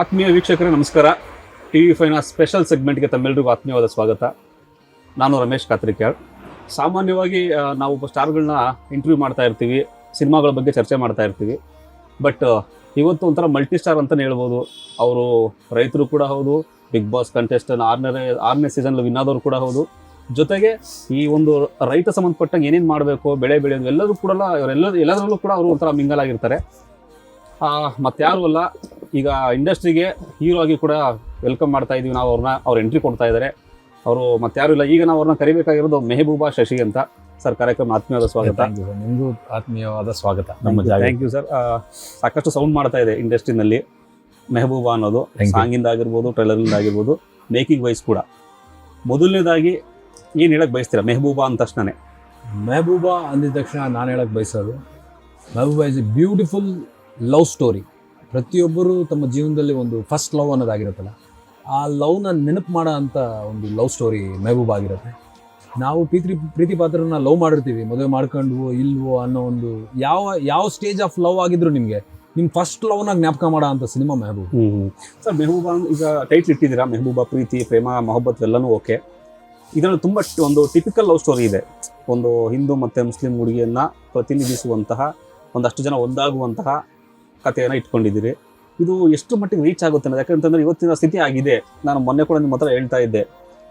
ಆತ್ಮೀಯ ವೀಕ್ಷಕರೇ, ನಮಸ್ಕಾರ. ಟಿ ವಿ ಫೈನ ಸ್ಪೆಷಲ್ ಸೆಗ್ಮೆಂಟ್ಗೆ ತಮ್ಮೆಲ್ಲರಿಗೂ ಆತ್ಮೀಯವಾದ ಸ್ವಾಗತ. ನಾನು ರಮೇಶ್ ಕಾತ್ರಿಕ್ಯಾಳ್ ಸಾಮಾನ್ಯವಾಗಿ ನಾವು ಸ್ಟಾರ್ಗಳನ್ನ ಇಂಟರ್ವ್ಯೂ ಮಾಡ್ತಾ ಇರ್ತೀವಿ, ಸಿನಿಮಾಗಳ ಬಗ್ಗೆ ಚರ್ಚೆ ಮಾಡ್ತಾ ಇರ್ತೀವಿ. ಬಟ್ ಇವತ್ತು ಒಂಥರ ಮಲ್ಟಿ ಸ್ಟಾರ್ ಅಂತಲೇ ಹೇಳ್ಬೋದು. ಅವರು ರೈತರು ಕೂಡ ಹೌದು, ಬಿಗ್ ಬಾಸ್ ಕಂಟೆಸ್ಟನ್ ಆರನೇ ಆರನೇ ಸೀಸನ್ ವಿನ್ ಆದವರು ಕೂಡ ಹೌದು. ಜೊತೆಗೆ ಈ ಒಂದು ರೈತ ಸಂಬಂಧಪಟ್ಟಂಗೆ ಏನೇನು ಮಾಡಬೇಕು, ಬೆಳೆ ಬೆಳೆಯೋದು ಎಲ್ಲರೂ ಕೂಡ ಇವರೆಲ್ಲ ಎಲ್ಲದರಲ್ಲೂ ಕೂಡ ಅವರು ಒಂಥರ ಮಿಂಗಲ್ ಆಗಿರ್ತಾರೆ ಮತ್ತಾರು ಅಲ್ಲ. ಈಗ ಇಂಡಸ್ಟ್ರಿಗೆ ಹೀರೋ ಆಗಿ ಕೂಡ ವೆಲ್ಕಮ್ ಮಾಡ್ತಾ ಇದೀವಿ ನಾವು ಅವ್ರನ್ನ. ಅವ್ರು ಎಂಟ್ರಿ ಕೊಡ್ತಾ ಇದ್ದಾರೆ ಅವರು ಮತ್ತಾರು ಇಲ್ಲ. ಈಗ ನಾವು ಅವ್ರನ್ನ ಕರಿಬೇಕಾಗಿರೋದು ಮೆಹಬೂಬಾ ಶಶಿ ಅಂತ ಸರ್ ಕಾರ್ಯಕ್ರಮ ಆತ್ಮೀಯವಾದ ಸ್ವಾಗತ. ನಿಮಗೂ ಆತ್ಮೀಯವಾದ ಸ್ವಾಗತ. ನಮ್ಮ ಥ್ಯಾಂಕ್ ಯು ಸರ್ ಸಾಕಷ್ಟು ಸೌಂಡ್ ಮಾಡ್ತಾ ಇದೆ ಇಂಡಸ್ಟ್ರಿನಲ್ಲಿ. ಮೆಹಬೂಬಾ ಅನ್ನೋದು. ಸಾಂಗಿಂದ ಆಗಿರ್ಬೋದು ಟ್ರೈಲರಿಂದ ಆಗಿರ್ಬೋದು ಮೇಕಿಂಗ್ ವೈಸ್ ಕೂಡ. ಮೊದಲನೇದಾಗಿ ಏನು ಹೇಳಕ್ಕೆ ಬಯಸ್ತೀರಾ? ಮೆಹಬೂಬಾ ಅಂದ ತಕ್ಷಣನೇ. ಮೆಹಬೂಬಾ ಅಂದಿದ ತಕ್ಷಣ ನಾನು ಹೇಳಕ್ಕೆ ಬಯಸೋದು Mehbooba is a beautiful love story. ಪ್ರತಿಯೊಬ್ಬರು ತಮ್ಮ ಜೀವನದಲ್ಲಿ ಒಂದು ಫಸ್ಟ್ ಲವ್ ಅನ್ನೋದಾಗಿರುತ್ತಲ್ಲ, ಆ ಲವ್ನ ನೆನಪು ಮಾಡೋ ಅಂಥ ಒಂದು ಲವ್ ಸ್ಟೋರಿ ಮೆಹಬೂಬ್ ಆಗಿರುತ್ತೆ. ನಾವು ಪ್ರೀತಿ ಪ್ರೀತಿ ಪಾತ್ರನ ಲವ್ ಮಾಡಿರ್ತೀವಿ, ಮದುವೆ ಮಾಡ್ಕೊಂಡ್ವೋ, ಇಲ್ವೋ ಅನ್ನೋ ಒಂದು ಯಾವ ಯಾವ ಸ್ಟೇಜ್ ಆಫ್ ಲವ್ ಆಗಿದ್ರು ನಿಮಗೆ ನಿಮ್ಮ ಫಸ್ಟ್ ಲವ್ನ ಜ್ಞಾಪಕ ಮಾಡೋ ಅಂತ ಸಿನಿಮಾ ಮೆಹಬೂಬ್? ಸರ್, ಮೆಹಬೂಬಾ ಈಗ ಟೈಟ್ಲ್ ಇಟ್ಟಿದ್ದೀರಾ? ಮೆಹಬೂಬಾ, ಪ್ರೀತಿ, ಪ್ರೇಮ, ಮೊಹಬ್ಬತ್ ಎಲ್ಲನೂ ಓಕೆ ಇದರಲ್ಲಿ ತುಂಬ ಒಂದು ಟಿಪಿಕಲ್ ಲವ್ ಸ್ಟೋರಿ ಇದೆ. ಒಂದು ಹಿಂದೂ ಮತ್ತು ಮುಸ್ಲಿಂ ಹುಡುಗಿಯನ್ನ ಪ್ರತಿನಿಧಿಸುವಂತಹ, ಒಂದಷ್ಟು ಜನ ಒಂದಾಗುವಂತಹ ಕಥೆಯನ್ನು ಇಟ್ಕೊಂಡಿದ್ದೀರಿ. ಇದು ಎಷ್ಟು ಮಟ್ಟಿಗೆ ರೀಚ್ ಆಗುತ್ತೆ ಅನ್ನೋದು. ಯಾಕಂತಂದ್ರೆ ಇವತ್ತಿನ ಸ್ಥಿತಿ ಆಗಿದೆ. ನಾನು ಮೊನ್ನೆ ಕೂಡ ನಿಮ್ಮ ಹತ್ರ ಹೇಳ್ತಾ ಇದ್ದೆ.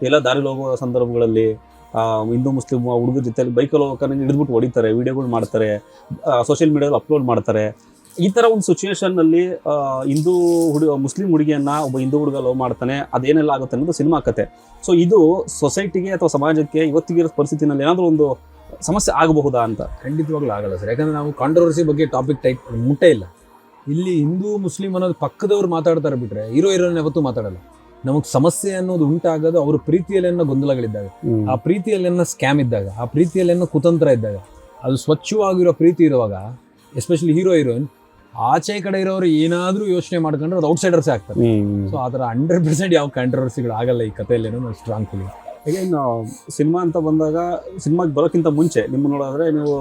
ಎಲ್ಲ ದಾರಿಲಿ ಹೋಗುವ ಸಂದರ್ಭಗಳಲ್ಲಿ ಹಿಂದೂ ಮುಸ್ಲಿಂ ಹುಡುಗರ ಜೊತೆಯಲ್ಲಿ ಬೈಕಲ್ಲಿ ಹೋಗೋಕೆ ಹಿಡಿದ್ಬಿಟ್ಟು ಹೊಡಿತಾರೆ ವಿಡಿಯೋಗಳು ಮಾಡ್ತಾರೆ ಸೋಷಿಯಲ್ ಮೀಡಿಯಾದಲ್ಲಿ ಅಪ್ಲೋಡ್ ಮಾಡ್ತಾರೆ. ಈ ಥರ ಒಂದು ಸಿಚುವೇಶನ್ನಲ್ಲಿ ಹಿಂದೂ ಹುಡುಗ ಮುಸ್ಲಿಂ ಹುಡುಗಿಯನ್ನ ಒಬ್ಬ ಹಿಂದೂ ಹುಡುಗ ಲವ್ ಮಾಡ್ತಾನೆ, ಅದೇನೆಲ್ಲ ಆಗುತ್ತೆ ಅನ್ನೋದು ಸಿನಿಮಾ ಕತೆ. ಸೊ ಇದು ಸೊಸೈಟಿಗೆ ಅಥವಾ ಸಮಾಜಕ್ಕೆ ಇವತ್ತಿಗಿರೋ ಪರಿಸ್ಥಿತಿನಲ್ಲಿ ಏನಾದರೂ ಒಂದು ಸಮಸ್ಯೆ ಆಗಬಹುದಾ ಅಂತ? ಖಂಡಿತವಾಗ್ಲೂ ಆಗಲ್ಲ ಸರ್. ಯಾಕಂದ್ರೆ ನಾವು ಕಾಂಟ್ರವರ್ಸಿ ಬಗ್ಗೆ ಟಾಪಿಕ್ ಟೈಪ್ ಮುಟ್ಟೇ ಇಲ್ಲ. ಇಲ್ಲಿ ಹಿಂದೂ ಮುಸ್ಲಿಂ ಅನ್ನೋದು ಪಕ್ಕದವ್ರು ಮಾತಾಡ್ತಾರೆ ಬಿಟ್ರೆ ಹೀರೋ ಹೀರೋಯಿನ್ ಯಾವತ್ತೂ ಮಾತಾಡಲ್ಲ. ನಮಗ್ ಸಮಸ್ಯೆ ಅನ್ನೋದು ಉಂಟಾಗೋದು ಅವ್ರ ಪ್ರೀತಿಯಲ್ಲೆನ್ನ ಗೊಂದಲಗಳಿದ್ದಾಗ ಆ ಪ್ರೀತಿಯಲ್ಲೆನ್ನ ಸ್ಕ್ಯಾಮ್ ಇದ್ದಾಗ ಆ ಪ್ರೀತಿಯಲ್ಲಿ ಅನ್ನೋ ಕುತಂತ್ರ ಇದ್ದಾಗ ಅದು ಸ್ವಚ್ಛವಾಗಿರೋ ಪ್ರೀತಿ ಇರುವಾಗ ಎಸ್ಪೆಷಲಿ ಹೀರೋ ಹೀರೋಯಿನ್ ಆಚೆ ಕಡೆ ಇರೋರು ಏನಾದ್ರೂ ಯೋಚನೆ ಮಾಡ್ಕೊಂಡ್ರೆ ಅದು ಔಟ್ಸೈಡರ್ಸೇ ಆಗ್ತಾರೆ. ಸೊ ಆ ಥರ ಹಂಡ್ರೆಡ್ ಪರ್ಸೆಂಟ್ ಯಾವ ಕಾಂಟ್ರವರ್ಸಿಗಳು ಆಗಲ್ಲ ಈ ಕಥೆಯಲ್ಲಿ ನಾನು ಸ್ಟ್ರಾಂಗ್ ಫೀಲಿಂಗ್ ಅಗೇನ್ ಸಿನಿಮಾ ಅಂತ ಬಂದಾಗ ಸಿನಿಮಾಗೆ ಬರೋಕ್ಕಿಂತ ಮುಂಚೆ ನಿಮ್ಮ ನೋಡಿದ್ರೆ ನೀವು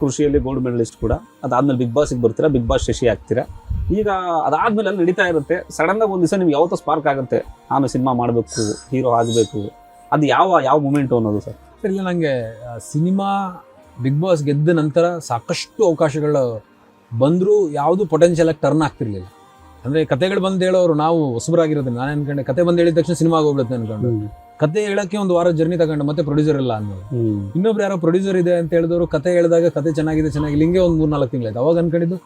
ಕೃಷಿಯಲ್ಲಿ ಗೋಲ್ಡ್ ಮೆಡಲಿಸ್ಟ್ ಕೂಡ. ಅದಾದ್ಮೇಲೆ ಬಿಗ್ ಬಾಸಿಗೆ ಬರ್ತೀರಾ ಬಿಗ್ ಬಾಸ್ ಶಶಿ ಆಗ್ತೀರಾ. ಈಗ ಅದಾದ್ಮೇಲೆ ಅಲ್ಲಿ ನಡೀತಾ ಇರುತ್ತೆ. ಸಡನ್ ಆಗಿ ಒಂದು ದಿವಸ ನಿಮ್ಗೆ ಯಾವತ್ತೋ ಸ್ಪಾರ್ಕ್ ಆಗುತ್ತೆ. ನಾನು ಸಿನಿಮಾ ಮಾಡಬೇಕು ಹೀರೋ ಆಗಬೇಕು. ಅದು ಯಾವ ಯಾವ ಮೂಮೆಂಟು ಅನ್ನೋದು ಸರ್? ಸರ್ ಇಲ್ಲ ನನಗೆ ಸಿನಿಮಾ ಬಿಗ್ ಬಾಸ್ ಗೆದ್ದ ನಂತರ ಸಾಕಷ್ಟು ಅವಕಾಶಗಳು ಬಂದರೂ ಯಾವುದು ಪೊಟೆನ್ಷಿಯಲಾಗಿ ಟರ್ನ್ ಆಗ್ತಿರ್ಲಿಲ್ಲ. ಅಂದರೆ ಕತೆಗಳು ಬಂದು ಹೇಳೋರು ನಾವು ಹೊಸಬರಾಗಿರೋದ್ರಿಂದ ನಾನು ಅನ್ಕೊಂಡೆ ಕತೆ ಬಂದು ಹೇಳಿದ ತಕ್ಷಣ ಸಿನಿಮಾ ಹೋಗ್ಬಿಡುತ್ತೆ ಅನ್ಕೊಂಡು. ಕತೆ ಹೇಳಕ್ಕೆ ಒಂದು ವಾರ ಜರ್ನಿ ತಗೊಂಡು ಮತ್ತೆ ಪ್ರೊಡ್ಯೂಸರ್ ಇಲ್ಲ ಅನ್ನೋದು ಇನ್ನೊಬ್ರು ಯಾರೋ ಪ್ರೊಡ್ಯೂಸರ್ ಇದೆ ಅಂತ ಹೇಳಿದವರು ಕತೆ ಹೇಳಿದಾಗ ಕತೆ ಚೆನ್ನಾಗಿದೆ ಚೆನ್ನಾಗಿಲ್ಲ ಹಿಂಗೆ ಒಂದು ಮೂರ್ ನಾಲ್ಕು ತಿಂಗಳಾಯ್ತು ಅವಾಗ ಅನ್ಕೊಂಡಿದ್ದು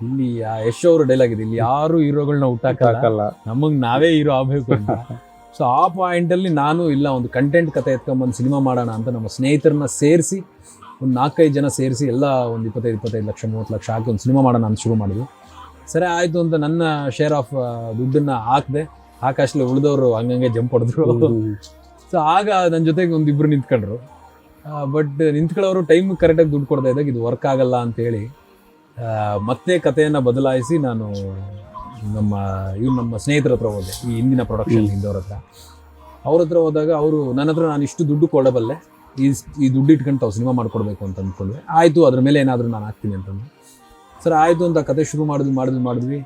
ಇಲ್ಲಿ ಯಶೋ ಅವರು ಡೈಲಾಗ್ ಇದೆ. ಇಲ್ಲಿ ಯಾರು ಹೀರೋಗಳನ್ನ ಹುಟ್ಟಾಕಲ್ಲ. ನಮಗ್ ನಾವೇ ಹೀರೋ ಆಗ್ಬೇಕು ಅಂತ. ಸೊ ಆ ಪಾಯಿಂಟಲ್ಲಿ ನಾನು ಇಲ್ಲ ಒಂದು ಕಂಟೆಂಟ್ ಕತೆ ಎತ್ಕೊಂಬಂದು ಸಿನಿಮಾ ಮಾಡೋಣ ಅಂತ ನಮ್ಮ ಸ್ನೇಹಿತರನ್ನ ಸೇರಿಸಿ ಒಂದು ನಾಲ್ಕೈದು ಜನ ಸೇರಿಸಿ ಎಲ್ಲ ಒಂದು ಇಪ್ಪತ್ತೈದು ಇಪ್ಪತ್ತೈದು ಲಕ್ಷ ಮೂವತ್ತು ಲಕ್ಷ ಹಾಕಿ ಒಂದು ಸಿನಿಮಾ ಮಾಡೋಣ ಅಂತ ಶುರು ಮಾಡಿದ್ವಿ. ಸರಿ ಆಯಿತು ಅಂತ ನನ್ನ ಶೇರ್ ಆಫ್ ದುಡ್ಡನ್ನ ಹಾಕಿದೆ ಹಾಕಷ್ಟೇ ಉಳಿದವರು ಹಂಗಂಗೆ ಜಂಪ್ ಹೊಡೆದ್ರು. ಸೊ ಆಗ ನನ್ನ ಜೊತೆಗೆ ಒಂದು ಇಬ್ಬರು ನಿಂತ್ಕೊಂಡ್ರು ಬಟ್ ನಿಂತ್ಕೊಳ್ಳೋರು ಟೈಮ್ ಕರೆಕ್ಟಾಗಿ ದುಡ್ಡು ಕೊಡ್ತಾ ಇದ್ದಾಗ ಇದು ವರ್ಕ್ ಆಗಲ್ಲ ಅಂತೇಳಿ ಮತ್ತೆ ಕಥೆಯನ್ನು ಬದಲಾಯಿಸಿ ನಾನು ನಮ್ಮ ಇವ್ರು ನಮ್ಮ ಸ್ನೇಹಿತರ ಹತ್ರ ಹೋದೆ ಈ ಹಿಂದಿನ ಪ್ರೊಡಕ್ಷನ್. ಹಿಂದವ್ರ ಹತ್ರ. ಅವ್ರ ಹತ್ರ ಹೋದಾಗ ಅವರು ನನ್ನ ಹತ್ರ ನಾನು ಇಷ್ಟು ದುಡ್ಡು ಕೊಡಬಲ್ಲೆ ಈ ಈ ದುಡ್ಡು ಇಟ್ಕೊಂಡು ತಾವು ಸಿನಿಮಾ ಮಾಡ್ಕೊಡ್ಬೇಕು ಅಂತ ಅಂದ್ಕೊಂಡ್ವಿ. ಆಯಿತು ಅದ್ರ ಮೇಲೆ ಏನಾದರೂ ನಾನು ಹಾಕ್ತೀನಿ ಅಂತಂದು. ಸರ್ ಆಯಿತು ಅಂತ ಕತೆ ಶುರು ಮಾಡಿದ್ವಿ ಮಾಡಿದ್ವಿ ಮಾಡಿದ್ವಿ.